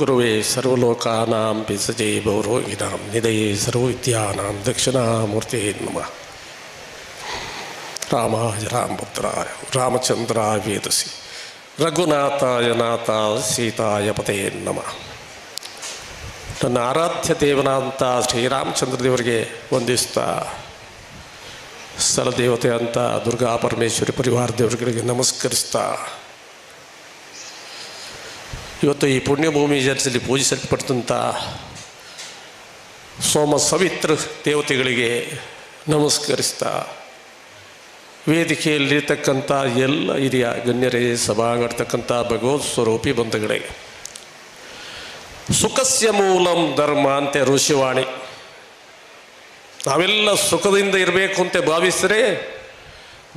ಗುರುವೇ ಸರ್ವಲೋಕಾನಾಂ ಪಿಸಜೆ ಭೌರೋಗಿನಾಂ ನಿಧಯೇ ಸರ್ವವಿದ್ಯಾನಾಂ ದಕ್ಷಿಣಾಮೂರ್ತಿ ನಮಃ ರಾಮಾಯ ರಾಮಭದ್ರಾಯ ರಾಮಚಂದ್ರಾಯ ವೇದಸಿ ರಘುನಾಥಾಯ ನಾಥ ಸೀತಾಯ ಪತೇ ನಮಃ ನನ್ನ ಆರಾಧ್ಯ ದೇವನಾದಂಥ ಶ್ರೀರಾಮಚಂದ್ರ ದೇವರಿಗೆ ವಂದಿಸ್ತಾ ಸ್ಥಳ ದೇವತೆ ಅಂತ ದುರ್ಗಾ ಪರಮೇಶ್ವರಿ ಪರಿವಾರ ದೇವರುಗಳಿಗೆ ನಮಸ್ಕರಿಸ್ತಾ ಇವತ್ತು ಈ ಪುಣ್ಯಭೂಮಿ ಚರ್ಚಲ್ಲಿ ಪೂಜಿಸಲ್ಪಟ್ಟಂಥ ಸೋಮ ಸವಿತ್ರ ದೇವತೆಗಳಿಗೆ ನಮಸ್ಕರಿಸ್ತಾ ವೇದಿಕೆಯಲ್ಲಿರ್ತಕ್ಕಂಥ ಎಲ್ಲ ಹಿರಿಯ ಗಣ್ಯರೇ ಸಭಾಂಗಡ್ತಕ್ಕಂಥ ಭಗವತ್ ಸ್ವರೂಪಿ ಬಂಧುಗಳೇ, ಸುಖಸ್ಯ ಮೂಲಂ ಧರ್ಮ ಅಂತೆ ಋಷಿವಾಣಿ, ನಾವೆಲ್ಲ ಸುಖದಿಂದ ಇರಬೇಕು ಅಂತ ಭಾವಿಸಿದರೆ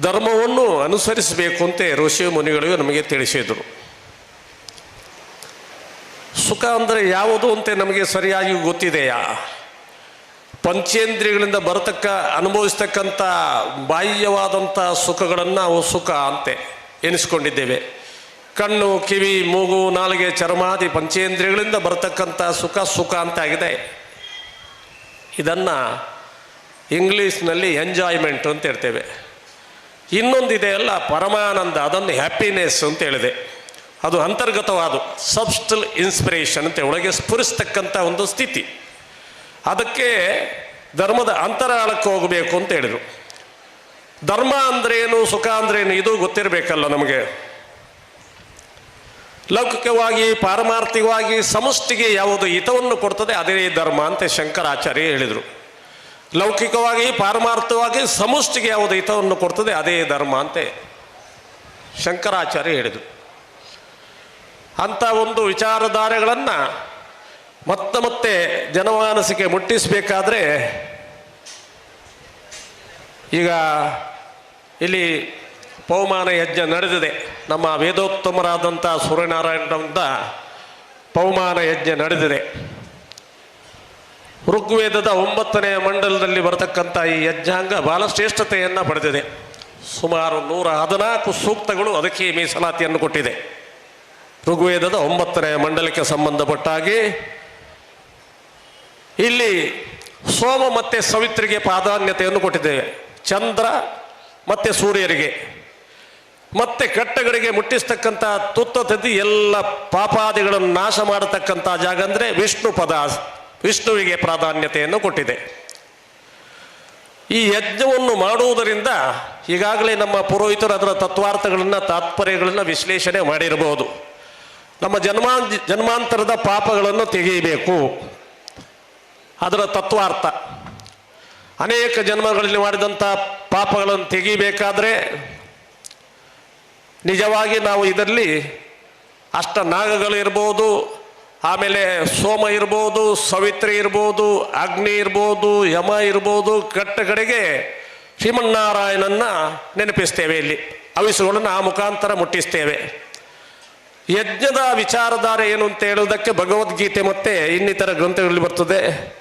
ಧರ್ಮವನ್ನು ಅನುಸರಿಸಬೇಕು ಅಂತ ಋಷಿ ಮುನಿಗಳಿಗೆ ನಮಗೆ ತಿಳಿಸಿದರು. ಸುಖ ಅಂದರೆ ಯಾವುದು ಅಂತ ನಮಗೆ ಸರಿಯಾಗಿ ಗೊತ್ತಿದೆಯಾ? ಪಂಚೇಂದ್ರಿಯಗಳಿಂದ ಬರತಕ್ಕ, ಅನುಭವಿಸ್ತಕ್ಕಂಥ ಬಾಹ್ಯವಾದಂಥ ಸುಖಗಳನ್ನು ನಾವು ಸುಖ ಅಂತೆ ಎನಿಸ್ಕೊಂಡಿದ್ದೇವೆ. ಕಣ್ಣು, ಕಿವಿ, ಮೂಗು, ನಾಲಿಗೆ, ಚರ್ಮಾದಿ ಪಂಚೇಂದ್ರಿಯಗಳಿಂದ ಬರತಕ್ಕಂಥ ಸುಖ ಸುಖ ಅಂತ ಆಗಿದೆ ಇದನ್ನು ಇಂಗ್ಲೀಷ್ನಲ್ಲಿ ಎಂಜಾಯ್ಮೆಂಟ್ ಅಂತ ಹೇಳ್ತೇವೆ. ಇನ್ನೊಂದಿದೆ ಅಲ್ಲ ಪರಮಾನಂದ, ಅದನ್ನು ಹ್ಯಾಪಿನೆಸ್ ಅಂತ ಹೇಳಿದೆ. ಅದು ಅಂತರ್ಗತವಾದ. ಸಬ್ಸ್ಟಲ್ ಇನ್ಸ್ಪಿರೇಷನ್ ಅಂತ ಒಳಗೆ ಸ್ಫುರಿಸ್ತಕ್ಕಂಥ ಒಂದು ಸ್ಥಿತಿ. ಅದಕ್ಕೆ ಧರ್ಮದ ಅಂತರಾಳಕ್ಕೆ ಹೋಗಬೇಕು ಅಂತ ಹೇಳಿದರು. ಧರ್ಮ ಅಂದ್ರೇನು ಸುಖ ಅಂದ್ರೇನು ಇದು ಗೊತ್ತಿರಬೇಕಲ್ಲ ನಮಗೆ. ಲೌಕಿಕವಾಗಿ, ಪಾರಮಾರ್ಥಿಕವಾಗಿ, ಸಮಷ್ಟಿಗೆ ಯಾವುದು ಹಿತವನ್ನು ಕೊಡ್ತದೆ, ಅದೇ ಧರ್ಮ ಅಂತ ಶಂಕರಾಚಾರ್ಯ ಹೇಳಿದರು. ಲೌಕಿಕವಾಗಿ ಪಾರಮಾರ್ಥವಾಗಿ ಸಮಷ್ಟಿಗೆ ಯಾವುದು ಹಿತವನ್ನು ಕೊಡ್ತದೆ, ಅದೇ ಧರ್ಮ ಅಂತೆ ಶಂಕರಾಚಾರ್ಯ ಹೇಳಿದರು. ಅಂಥ ಒಂದು ವಿಚಾರಧಾರೆಗಳನ್ನು ಮತ್ತೆ ಮತ್ತೆ ಜನಮಾನಸಕ್ಕೆ ಮುಟ್ಟಿಸಬೇಕಾದ್ರೆ ಈಗ ಇಲ್ಲಿ ಪೌಮಾನ ಯಜ್ಞ ನಡೆದಿದೆ. ನಮ್ಮ ವೇದೋತ್ತಮರಾದಂಥ ಸೂರ್ಯನಾರಾಯಣರಿಂದ ಪೌಮಾನ ಯಜ್ಞ ನಡೆದಿದೆ. ಋಗ್ವೇದದ ಒಂಬತ್ತನೆಯ ಮಂಡಲದಲ್ಲಿ ಬರತಕ್ಕಂಥ ಈ ಯಜ್ಞಾಂಗ ಬಹಳ ಶ್ರೇಷ್ಠತೆಯನ್ನು ಪಡೆದಿದೆ. ಸುಮಾರು ನೂರ ಹದಿನಾಲ್ಕು ಸೂಕ್ತಗಳು ಅದಕ್ಕೆ ಮೀಸಲಾತಿಯನ್ನು ಕೊಟ್ಟಿದೆ. ಋಗ್ವೇದದ ಒಂಬತ್ತನೇ ಮಂಡಲಕ್ಕೆ ಸಂಬಂಧಪಟ್ಟಾಗಿ ಇಲ್ಲಿ ಸೋಮ ಮತ್ತು ಸವಿತ್ರಿಗೆ ಪ್ರಾಧಾನ್ಯತೆಯನ್ನು ಕೊಟ್ಟಿದ್ದೇವೆ. ಚಂದ್ರ ಮತ್ತು ಸೂರ್ಯರಿಗೆ. ಮತ್ತೆ ಕಟ್ಟಗಳಿಗೆ ಮುಟ್ಟಿಸ್ತಕ್ಕಂಥ ತುತ್ತ ತದ್ದಿ ಎಲ್ಲ ಪಾಪಾದಿಗಳನ್ನು ನಾಶ ಮಾಡತಕ್ಕಂಥ ಜಾಗ ಅಂದರೆ ವಿಷ್ಣು ಪದ, ವಿಷ್ಣುವಿಗೆ ಪ್ರಾಧಾನ್ಯತೆಯನ್ನು ಕೊಟ್ಟಿದೆ. ಈ ಯಜ್ಞವನ್ನು ಮಾಡುವುದರಿಂದ ಈಗಾಗಲೇ ನಮ್ಮ ಪುರೋಹಿತರು ಅದರ ತತ್ವಾರ್ಥಗಳನ್ನು ತಾತ್ಪರ್ಯಗಳನ್ನು ವಿಶ್ಲೇಷಣೆ ಮಾಡಿರಬಹುದು. ನಮ್ಮ ಜನ್ಮಾ ಜನ್ಮಾಂತರದ ಪಾಪಗಳನ್ನು ತೆಗೆಯಬೇಕು. ಅದರ ತತ್ವಾರ್ಥ. ಅನೇಕ ಜನ್ಮಗಳಲ್ಲಿ ಮಾಡಿದಂಥ ಪಾಪಗಳನ್ನು ತೆಗಿಬೇಕಾದ್ರೆ ನಿಜವಾಗಿ ನಾವು ಇದರಲ್ಲಿ ಅಷ್ಟ ನಾಗಗಳು ಇರ್ಬೋದು, ಆಮೇಲೆ ಸೋಮ ಇರ್ಬೋದು, ಸವಿತ್ರಿ ಇರ್ಬೋದು, ಅಗ್ನಿ ಇರ್ಬೋದು, ಯಮ ಇರ್ಬೋದು, ಕಟ್ಟ ಕಡೆಗೆ ಶ್ರೀಮನ್ನಾರಾಯಣನ್ನ ನೆನಪಿಸ್ತೇವೆ ಇಲ್ಲಿ. ಅವಿಸುಗಳನ್ನು ಆ ಮುಖಾಂತರ ಮುಟ್ಟಿಸ್ತೇವೆ. ಯಜ್ಞದ ವಿಚಾರಧಾರೆ ಏನು ಅಂತ ಹೇಳುವುದಕ್ಕೆ ಭಗವದ್ಗೀತೆ ಮತ್ತೆ ಇನ್ನಿತರ ಗ್ರಂಥಗಳಲ್ಲಿ ಬರ್ತದೆ.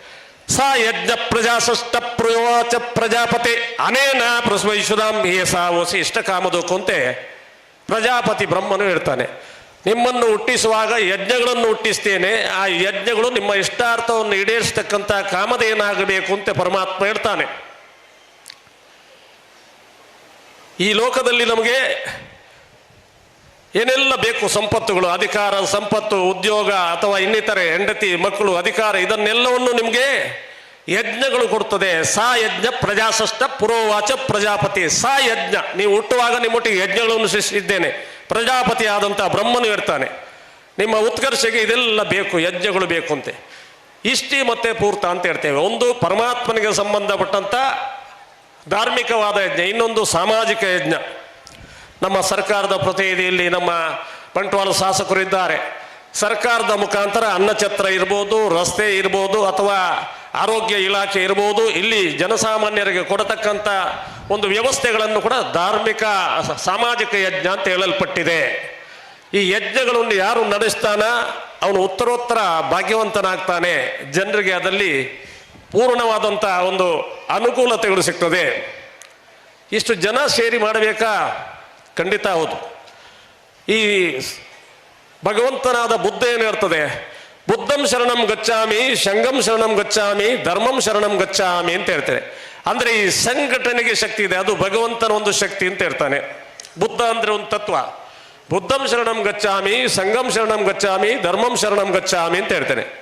ಸ ಯಜ್ಞ ಪ್ರಜಾಸಷ್ಟ ಪ್ರಯೋಚ ಪ್ರಜಾಪತಿ ಅನೇನ ಪ್ರಸ್ಮೈಷುರಾಮ್ ಹೇ ಸಾ ಓಸಿ ಇಷ್ಟ ಕಾಮದೋಕು ಅಂತೆ ಪ್ರಜಾಪತಿ ಬ್ರಹ್ಮನು ಹೇಳ್ತಾನೆ. ನಿಮ್ಮನ್ನು ಹುಟ್ಟಿಸುವಾಗ ಯಜ್ಞಗಳನ್ನು ಹುಟ್ಟಿಸ್ತೇನೆ. ಆ ಯಜ್ಞಗಳು ನಿಮ್ಮ ಇಷ್ಟಾರ್ಥವನ್ನು ಈಡೇರಿಸ್ತಕ್ಕಂಥ ಕಾಮದೇನಾಗಬೇಕು ಅಂತ ಪರಮಾತ್ಮ ಹೇಳ್ತಾನೆ. ಈ ಲೋಕದಲ್ಲಿ ನಮಗೆ ಏನೆಲ್ಲ ಬೇಕು ಸಂಪತ್ತುಗಳು? ಅಧಿಕಾರ, ಸಂಪತ್ತು, ಉದ್ಯೋಗ ಅಥವಾ ಇನ್ನಿತರೆ ಹೆಂಡತಿ, ಮಕ್ಕಳು, ಅಧಿಕಾರ, ಇದನ್ನೆಲ್ಲವನ್ನು ನಿಮಗೆ ಯಜ್ಞಗಳು ಕೊಡ್ತದೆ. ಸಾ ಯಜ್ಞ ಪ್ರಜಾಸಷ್ಟ ಪುರೋವಾಚ ಪ್ರಜಾಪತಿ. ಸಾ ಯಜ್ಞ. ನೀವು ಹುಟ್ಟುವಾಗ ನಿಮ್ಮೊಟ್ಟಿಗೆ ಯಜ್ಞಗಳನ್ನು ಸೃಷ್ಟಿಸಿದ್ದೇನೆ. ಪ್ರಜಾಪತಿ ಆದಂಥ ಬ್ರಹ್ಮನು ಇರ್ತಾನೆ ನಿಮ್ಮ ಉತ್ಕರ್ಷೆಗೆ ಇದೆಲ್ಲ ಬೇಕು, ಯಜ್ಞಗಳು ಬೇಕು ಅಂತೆ. ಇಷ್ಟಿ ಮತ್ತೆ ಪೂರ್ತ ಅಂತ ಹೇಳ್ತೇವೆ. ಒಂದು ಪರಮಾತ್ಮನಿಗೆ ಸಂಬಂಧಪಟ್ಟಂಥ ಧಾರ್ಮಿಕವಾದ ಯಜ್ಞ, ಇನ್ನೊಂದು ಸಾಮಾಜಿಕ ಯಜ್ಞ. ನಮ್ಮ ಸರ್ಕಾರದ ಪ್ರತಿನಿಧಿಯಲ್ಲಿ ನಮ್ಮ ಬಂಟ್ವಾಳ ಶಾಸಕರು ಇದ್ದಾರೆ ಸರ್ಕಾರದ ಮುಖಾಂತರ ಅನ್ನಛತ್ರ ಇರ್ಬೋದು, ರಸ್ತೆ ಇರ್ಬೋದು, ಅಥವಾ ಆರೋಗ್ಯ ಇಲಾಖೆ ಇರ್ಬೋದು, ಇಲ್ಲಿ ಜನಸಾಮಾನ್ಯರಿಗೆ ಕೊಡತಕ್ಕಂಥ ಒಂದು ವ್ಯವಸ್ಥೆಗಳನ್ನು ಕೂಡ ಧಾರ್ಮಿಕ, ಸಾಮಾಜಿಕ ಯಜ್ಞ ಅಂತ ಹೇಳಲ್ಪಟ್ಟಿದೆ. ಈ ಯಜ್ಞಗಳನ್ನು ಯಾರು ನಡೆಸ್ತಾನ ಅವನು ಉತ್ತರೋತ್ತರ ಭಾಗ್ಯವಂತನಾಗ್ತಾನೆ. ಜನರಿಗೆ ಅದರಲ್ಲಿ ಪೂರ್ಣವಾದಂಥ ಒಂದು ಅನುಕೂಲತೆಗಳು ಸಿಗ್ತದೆ. ಇಷ್ಟು ಜನ ಸೇರಿ ಮಾಡಬೇಕಾ? ಖಂಡಿತ ಹೌದು. ಈ ಭಗವಂತನಾದ ಬುದ್ಧ ಏನು ಹೇಳ್ತದೆ ಬುದ್ಧಂ ಶರಣಂ ಗಚ್ಚಾಮಿ ಶಂಗಂ ಶರಣಂ ಗಚ್ಚಾಮಿ ಧರ್ಮಂ ಶರಣಂ ಗಚ್ಚಾಮಿ ಅಂತ ಹೇಳ್ತಾರೆ ಅಂದ್ರೆ ಈ ಸಂಘಟನೆಗೆ ಶಕ್ತಿ ಇದೆ, ಅದು ಭಗವಂತನ ಒಂದು ಶಕ್ತಿ ಅಂತ ಹೇಳ್ತಾನೆ. ಬುದ್ಧ ಅಂದ್ರೆ ಒಂದು ತತ್ವ. ಬುದ್ಧಂ ಶರಣಂ ಗಚ್ಚಾಮಿ ಸಂಗಂ ಶರಣಂ ಗಚ್ಚಾಮಿ ಧರ್ಮಂ ಶರಣಂ ಗಚ್ಚಾಮಿ ಅಂತ ಹೇಳ್ತಾನೆ.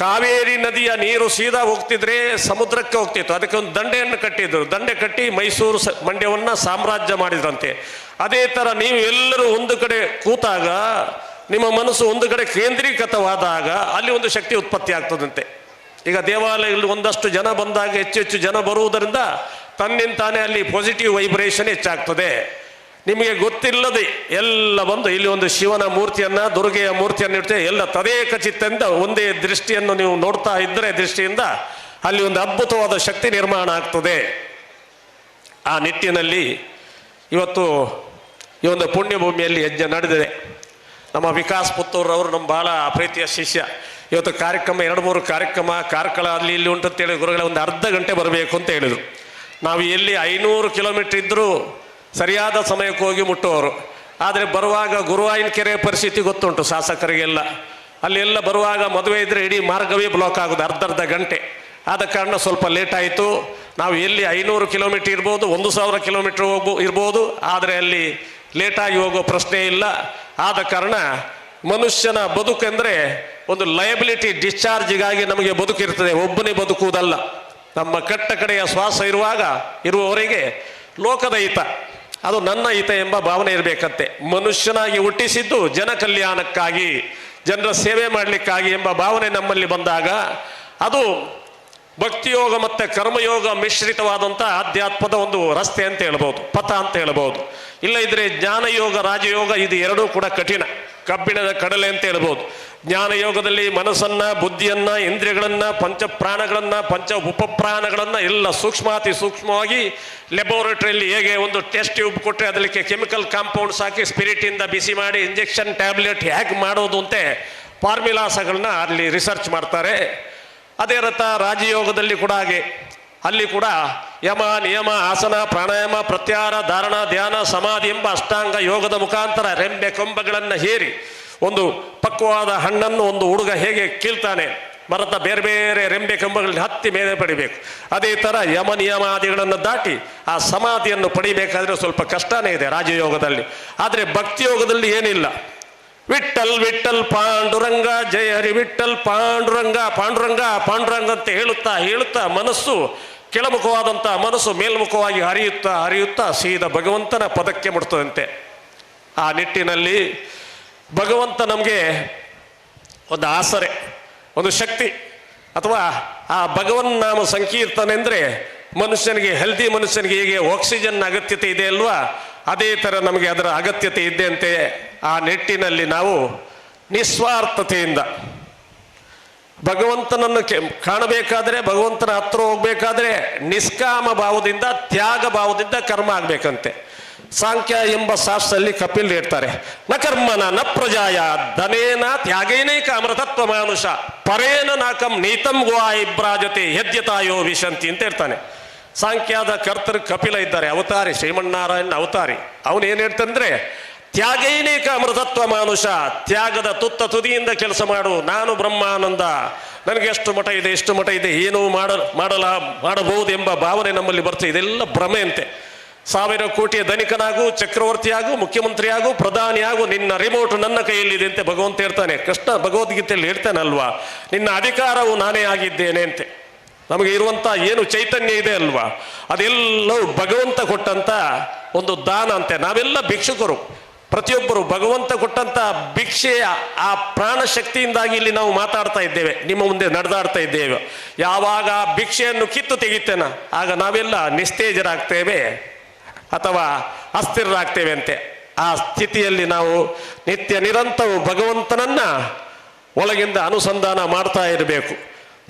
ಕಾವೇರಿ ನದಿಯ ನೀರು ಸೀದಾ ಹೋಗ್ತಿದ್ರೆ ಸಮುದ್ರಕ್ಕೆ ಹೋಗ್ತಿತ್ತು. ಅದಕ್ಕೆ ಒಂದು ದಂಡೆಯನ್ನು ಕಟ್ಟಿದ್ರು. ದಂಡೆ ಕಟ್ಟಿ ಮೈಸೂರು ಸ- ಮಂಡ್ಯವನ್ನ ಸಾಮ್ರಾಜ್ಯ ಮಾಡಿದ್ರಂತೆ. ಅದೇ ತರ ನೀವು ಎಲ್ಲರೂ ಒಂದು ಕಡೆ ಕೂತಾಗ, ನಿಮ್ಮ ಮನಸ್ಸು ಒಂದು ಕಡೆ ಕೇಂದ್ರೀಕೃತವಾದಾಗ ಅಲ್ಲಿ ಒಂದು ಶಕ್ತಿ ಉತ್ಪತ್ತಿ ಆಗ್ತದಂತೆ. ಈಗ ದೇವಾಲಯದಲ್ಲಿ ಒಂದಷ್ಟು ಜನ ಬಂದಾಗ ಹೆಚ್ಚು ಹೆಚ್ಚು ಜನ ಬರುವುದರಿಂದ ತನ್ನಿಂತಾನೇ ಅಲ್ಲಿ ಪಾಸಿಟಿವ್ ವೈಬ್ರೇಷನ್ ಹೆಚ್ಚಾಗ್ತದೆ. ನಿಮಗೆ ಗೊತ್ತಿಲ್ಲದೆ ಎಲ್ಲ ಬಂದು ಇಲ್ಲಿ ಒಂದು ಶಿವನ ಮೂರ್ತಿಯನ್ನ, ದುರ್ಗೆಯ ಮೂರ್ತಿಯನ್ನು ಇಡ್ತೇವೆ ಎಲ್ಲ ತದೇಕ ಚಿತ್ತದಿಂದ ಒಂದೇ ದೃಷ್ಟಿಯನ್ನು ನೀವು ನೋಡ್ತಾ ಇದ್ದರೆ ದೃಷ್ಟಿಯಿಂದ ಅಲ್ಲಿ ಒಂದು ಅದ್ಭುತವಾದ ಶಕ್ತಿ ನಿರ್ಮಾಣ ಆಗ್ತದೆ. ಆ ನಿಟ್ಟಿನಲ್ಲಿ ಇವತ್ತು ಈ ಒಂದು ಪುಣ್ಯಭೂಮಿಯಲ್ಲಿ ಯಜ್ಞ ನಡೆದಿದೆ. ನಮ್ಮ ವಿಕಾಸ್ ಪುತ್ತೂರವರು ನಮ್ಮ ಭಾಳ ಪ್ರೀತಿಯ ಶಿಷ್ಯ. ಇವತ್ತು ಕಾರ್ಯಕ್ರಮ, ಎರಡು ಮೂರು ಕಾರ್ಯಕ್ರಮ, ಕಾರ್ಕಳ ಅಲ್ಲಿ ಇಲ್ಲಿ ಉಂಟು ಅಂತೇಳಿ ಗುರುಗಳ ಒಂದು ಅರ್ಧ ಗಂಟೆ ಬರಬೇಕು ಅಂತ ಹೇಳಿದರು. ನಾವು ಎಲ್ಲಿ ಐನೂರು ಕಿಲೋಮೀಟ್ರ್ ಇದ್ದರೂ ಸರಿಯಾದ ಸಮಯಕ್ಕೆ ಹೋಗಿ ಮುಟ್ಟುವವರು. ಆದರೆ ಬರುವಾಗ ಗುರುವಾಯಿನ ಕೆರೆ ಪರಿಸ್ಥಿತಿ ಗೊತ್ತುಂಟು ಶಾಸಕರಿಗೆಲ್ಲ. ಅಲ್ಲೆಲ್ಲ ಬರುವಾಗ ಮದುವೆ ಇದ್ದರೆ ಇಡೀ ಮಾರ್ಗವೇ ಬ್ಲಾಕ್ ಆಗೋದು ಅರ್ಧ ಗಂಟೆ. ಆದ ಕಾರಣ ಸ್ವಲ್ಪ ಲೇಟ್ ಆಯಿತು. ನಾವು ಎಲ್ಲಿ ಐನೂರು ಕಿಲೋಮೀಟರ್ ಇರ್ಬೋದು, ಒಂದು ಸಾವಿರ ಕಿಲೋಮೀಟರ್ ಹೋಗ್ಬೋ ಇರ್ಬೋದು, ಆದರೆ ಅಲ್ಲಿ ಲೇಟಾಗಿ ಹೋಗೋ ಪ್ರಶ್ನೆ ಇಲ್ಲ. ಆದ ಕಾರಣ ಮನುಷ್ಯನ ಬದುಕೆಂದರೆ ಒಂದು ಲಯಬಿಲಿಟಿ ಡಿಸ್ಚಾರ್ಜಿಗಾಗಿ ನಮಗೆ ಬದುಕಿರ್ತದೆ ಒಬ್ಬನೇ ಬದುಕುವುದಲ್ಲ. ನಮ್ಮ ಕಟ್ಟ ಕಡೆಯ ಶ್ವಾಸ ಇರುವಾಗ ಇರುವವರಿಗೆ ಲೋಕದ ಹಿತ. ಅದು ನನ್ನ ಹಿತ ಎಂಬ ಭಾವನೆ ಇರಬೇಕಂತೆ. ಮನುಷ್ಯನಾಗಿ ಹುಟ್ಟಿಸಿದ್ದು ಜನ ಕಲ್ಯಾಣಕ್ಕಾಗಿ, ಜನರ ಸೇವೆ ಮಾಡಲಿಕ್ಕಾಗಿ ಎಂಬ ಭಾವನೆ ನಮ್ಮಲ್ಲಿ ಬಂದಾಗ, ಅದು ಭಕ್ತಿಯೋಗ ಮತ್ತು ಕರ್ಮಯೋಗ ಮಿಶ್ರಿತವಾದಂಥ ಆಧ್ಯಾತ್ಮದ ಒಂದು ರಸ್ತೆ ಅಂತ ಹೇಳ್ಬೋದು, ಪಥ ಅಂತ ಹೇಳ್ಬೋದು. ಇಲ್ಲ ಇದ್ರೆ ಜ್ಞಾನಯೋಗ, ರಾಜಯೋಗ ಇದು ಎರಡೂ ಕೂಡ ಕಠಿಣ. ಕಬ್ಬಿಣದ ಕಡಲೆ ಅಂತ ಹೇಳ್ಬೋದು. ಜ್ಞಾನಯೋಗದಲ್ಲಿ ಮನಸ್ಸನ್ನ, ಬುದ್ಧಿಯನ್ನ, ಇಂದ್ರಿಯಗಳನ್ನ, ಪಂಚ ಪ್ರಾಣಗಳನ್ನ, ಪಂಚ ಉಪಪ್ರಾಣಗಳನ್ನ ಎಲ್ಲ ಸೂಕ್ಷ್ಮಾತಿ ಸೂಕ್ಷ್ಮವಾಗಿ ಲೆಬೋರೇಟರಿಯಲ್ಲಿ ಹೇಗೆ ಒಂದು ಟೆಸ್ಟ್ ಟ್ಯೂಬ್ ಕೊಟ್ಟರೆ ಅದಕ್ಕೆ ಕೆಮಿಕಲ್ ಕಾಂಪೌಂಡ್ಸ್ ಹಾಕಿ ಸ್ಪಿರಿಟ್ ಇಂದ ಬಿಸಿ ಮಾಡಿ ಇಂಜೆಕ್ಷನ್ ಟ್ಯಾಬ್ಲೆಟ್ ಹೇಗೆ ಮಾಡೋದು ಅಂತೆ ಫಾರ್ಮುಲಾಸಗಳನ್ನ ಅಲ್ಲಿ ರಿಸರ್ಚ್ ಮಾಡ್ತಾರೆ. ಅದೇ ರಥ ರಾಜಯೋಗದಲ್ಲಿ ಕೂಡ ಹಾಗೆ. ಅಲ್ಲಿ ಕೂಡ ಯಮ, ನಿಯಮ, ಆಸನ, ಪ್ರಾಣಾಯಾಮ ಪ್ರತ್ಯಾರ ಧಾರಣ, ಧ್ಯಾನ, ಸಮಾಧಿ ಎಂಬ ಅಷ್ಟಾಂಗ ಯೋಗದ ಮುಖಾಂತರ ರೆಂಬೆ ಕೊಂಬಗಳನ್ನು ಹೇರಿ ಒಂದು ಪಕ್ವವಾದ ಹಣ್ಣನ್ನು ಒಂದು ಹುಡುಗ ಹೇಗೆ ಕೀಳ್ತಾನೆ ಮರದ ಬೇರೆ ಬೇರೆ ರೆಂಬೆ ಕಂಬಗಳಲ್ಲಿ ಹತ್ತಿ ಮೇಲೆ ಪಡಿಬೇಕು. ಅದೇ ಥರ ಯಮ, ನಿಯಮಾದಿಗಳನ್ನು ದಾಟಿ ಆ ಸಮಾಧಿಯನ್ನು ಪಡಿಬೇಕಾದ್ರೆ ಸ್ವಲ್ಪ ಕಷ್ಟನೇ ಇದೆ ರಾಜಯೋಗದಲ್ಲಿ. ಆದರೆ ಭಕ್ತಿಯೋಗದಲ್ಲಿ ಏನಿಲ್ಲ. ವಿಠಲ್ ವಿಠಲ್ ಪಾಂಡುರಂಗ, ಜಯ ಹರಿ ವಿಠಲ್ ಪಾಂಡುರಂಗ ಪಾಂಡುರಂಗ ಪಾಂಡುರಂಗ ಅಂತ ಹೇಳುತ್ತಾ ಹೇಳುತ್ತಾ ಮನಸ್ಸು ಕೆಳಮುಖವಾದಂಥ ಮನಸ್ಸು ಮೇಲ್ಮುಖವಾಗಿ ಹರಿಯುತ್ತಾ ಹರಿಯುತ್ತಾ ಸೀದಾ ಭಗವಂತನ ಪದಕ್ಕೆ ಮುಟ್ತದಂತೆ. ಆ ನಿಟ್ಟಿನಲ್ಲಿ ಭಗವಂತ ನಮಗೆ ಒಂದು ಆಸರೆ, ಒಂದು ಶಕ್ತಿ, ಅಥವಾ ಆ ಭಗವನ್ ನಾಮ ಸಂಕೀರ್ತನೆ ಅಂದರೆ ಮನುಷ್ಯನಿಗೆ ಹೆಲ್ದಿ ಮನುಷ್ಯನಿಗೆ ಹೇಗೆ ಆಕ್ಸಿಜನ್ ಅಗತ್ಯತೆ ಇದೆ ಅಲ್ವಾ? ಅದೇ ಥರ ನಮಗೆ ಅದರ ಅಗತ್ಯತೆ ಇದೆ ಅಂತೆ. ಆ ನಿಟ್ಟಿನಲ್ಲಿ ನಾವು ನಿಸ್ವಾರ್ಥತೆಯಿಂದ ಭಗವಂತನನ್ನು ಕಾಣಬೇಕಾದ್ರೆ ಭಗವಂತನ ಹತ್ರ ಹೋಗ್ಬೇಕಾದ್ರೆ ನಿಷ್ಕಾಮ ಭಾವದಿಂದ, ತ್ಯಾಗ ಭಾವದಿಂದ ಕರ್ಮ ಆಗ್ಬೇಕಂತೆ. ಸಾಂಖ್ಯ ಎಂಬ ಶಾಸ್ತ್ರದಲ್ಲಿ ಕಪಿಲ್ ಹೇಳ್ತಾರೆ, ನ ಕರ್ಮನ ನ ಪ್ರಜಾಯ, ಧನೇನ ತ್ಯಾಗೇನೈಕ ಅಮೃತತ್ವ ಮಾನುಷ, ಪರೇನ ನಾಕಂ ನೀತಂ ಗುವಾ ಇಬ್ರಾಜತೆ, ಯದ್ಯತಾಯೋ ವಿಶಂತಿ ಅಂತ ಹೇಳ್ತಾನೆ. ಸಾಂಖ್ಯಾದ ಕರ್ತರು ಕಪಿಲ ಇದ್ದಾರೆ, ಅವತಾರಿ ಶ್ರೀಮಣ್ಣಾರಾಯಣ ಅವತಾರಿ. ಅವನೇನು ಹೇಳ್ತಂದ್ರೆ ತ್ಯಾಗೈನೇಕ ಅಮೃತತ್ವ ಮಾನುಷ, ತ್ಯಾಗದ ತುತ್ತ ತುದಿಯಿಂದ ಕೆಲಸ ಮಾಡು, ನಾನು ಬ್ರಹ್ಮಾನಂದ. ನನಗೆ ಎಷ್ಟು ಮಠ ಇದೆ, ಎಷ್ಟು ಮಠ ಇದೆ, ಏನೂ ಮಾಡ, ಮಾಡಲ ಮಾಡಬಹುದು ಎಂಬ ಭಾವನೆ ನಮ್ಮಲ್ಲಿ ಬರ್ತದೆ ಇದೆಲ್ಲ ಭ್ರಮೆಯಂತೆ. ಸಾವಿರ ಕೋಟಿಯ ಧನಿಕನಾಗು, ಚಕ್ರವರ್ತಿಯಾಗು, ಮುಖ್ಯಮಂತ್ರಿಯಾಗು, ಪ್ರಧಾನಿಯಾಗು, ನಿನ್ನ ರಿಮೋಟ್ ನನ್ನ ಕೈಯಲ್ಲಿದೆ ಅಂತ ಭಗವಂತ ಹೇಳ್ತಾನೆ. ಕೃಷ್ಣ ಭಗವದ್ಗೀತೆಯಲ್ಲಿ ಹೇಳ್ತಾನಲ್ವಾ, ನಿನ್ನ ಅಧಿಕಾರವು ನಾನೇ ಆಗಿದ್ದೇನೆ ಅಂತೆ. ನಮಗೆ ಇರುವಂಥ ಏನು ಚೈತನ್ಯ ಇದೆ ಅಲ್ವಾ, ಅದೆಲ್ಲವೂ ಭಗವಂತ ಕೊಟ್ಟಂತ ಒಂದು ದಾನ ಅಂತೆ. ನಾವೆಲ್ಲ ಭಿಕ್ಷುಕರು. ಪ್ರತಿಯೊಬ್ಬರು ಭಗವಂತ ಕೊಟ್ಟಂತ ಭಿಕ್ಷೆಯ ಆ ಪ್ರಾಣ ಶಕ್ತಿಯಿಂದಾಗಿ ಇಲ್ಲಿ ನಾವು ಮಾತಾಡ್ತಾ ಇದ್ದೇವೆ, ನಿಮ್ಮ ಮುಂದೆ ನಡೆದಾಡ್ತಾ ಇದ್ದೇವೆ. ಯಾವಾಗ ಭಿಕ್ಷೆಯನ್ನು ಕಿತ್ತು ತೆಗಿತೇನ ಆಗ ನಾವೆಲ್ಲ ನಿಸ್ತೇಜರಾಗ್ತೇವೆ ಅಥವಾ ಅಸ್ಥಿರರಾಗ್ತೇವೆ ಅಂತೆ ಆ ಸ್ಥಿತಿಯಲ್ಲಿ ನಾವು ನಿತ್ಯ ನಿರಂತರವು ಭಗವಂತನನ್ನ ಒಳಗಿಂದ ಅನುಸಂಧಾನ ಮಾಡ್ತಾ ಇರಬೇಕು.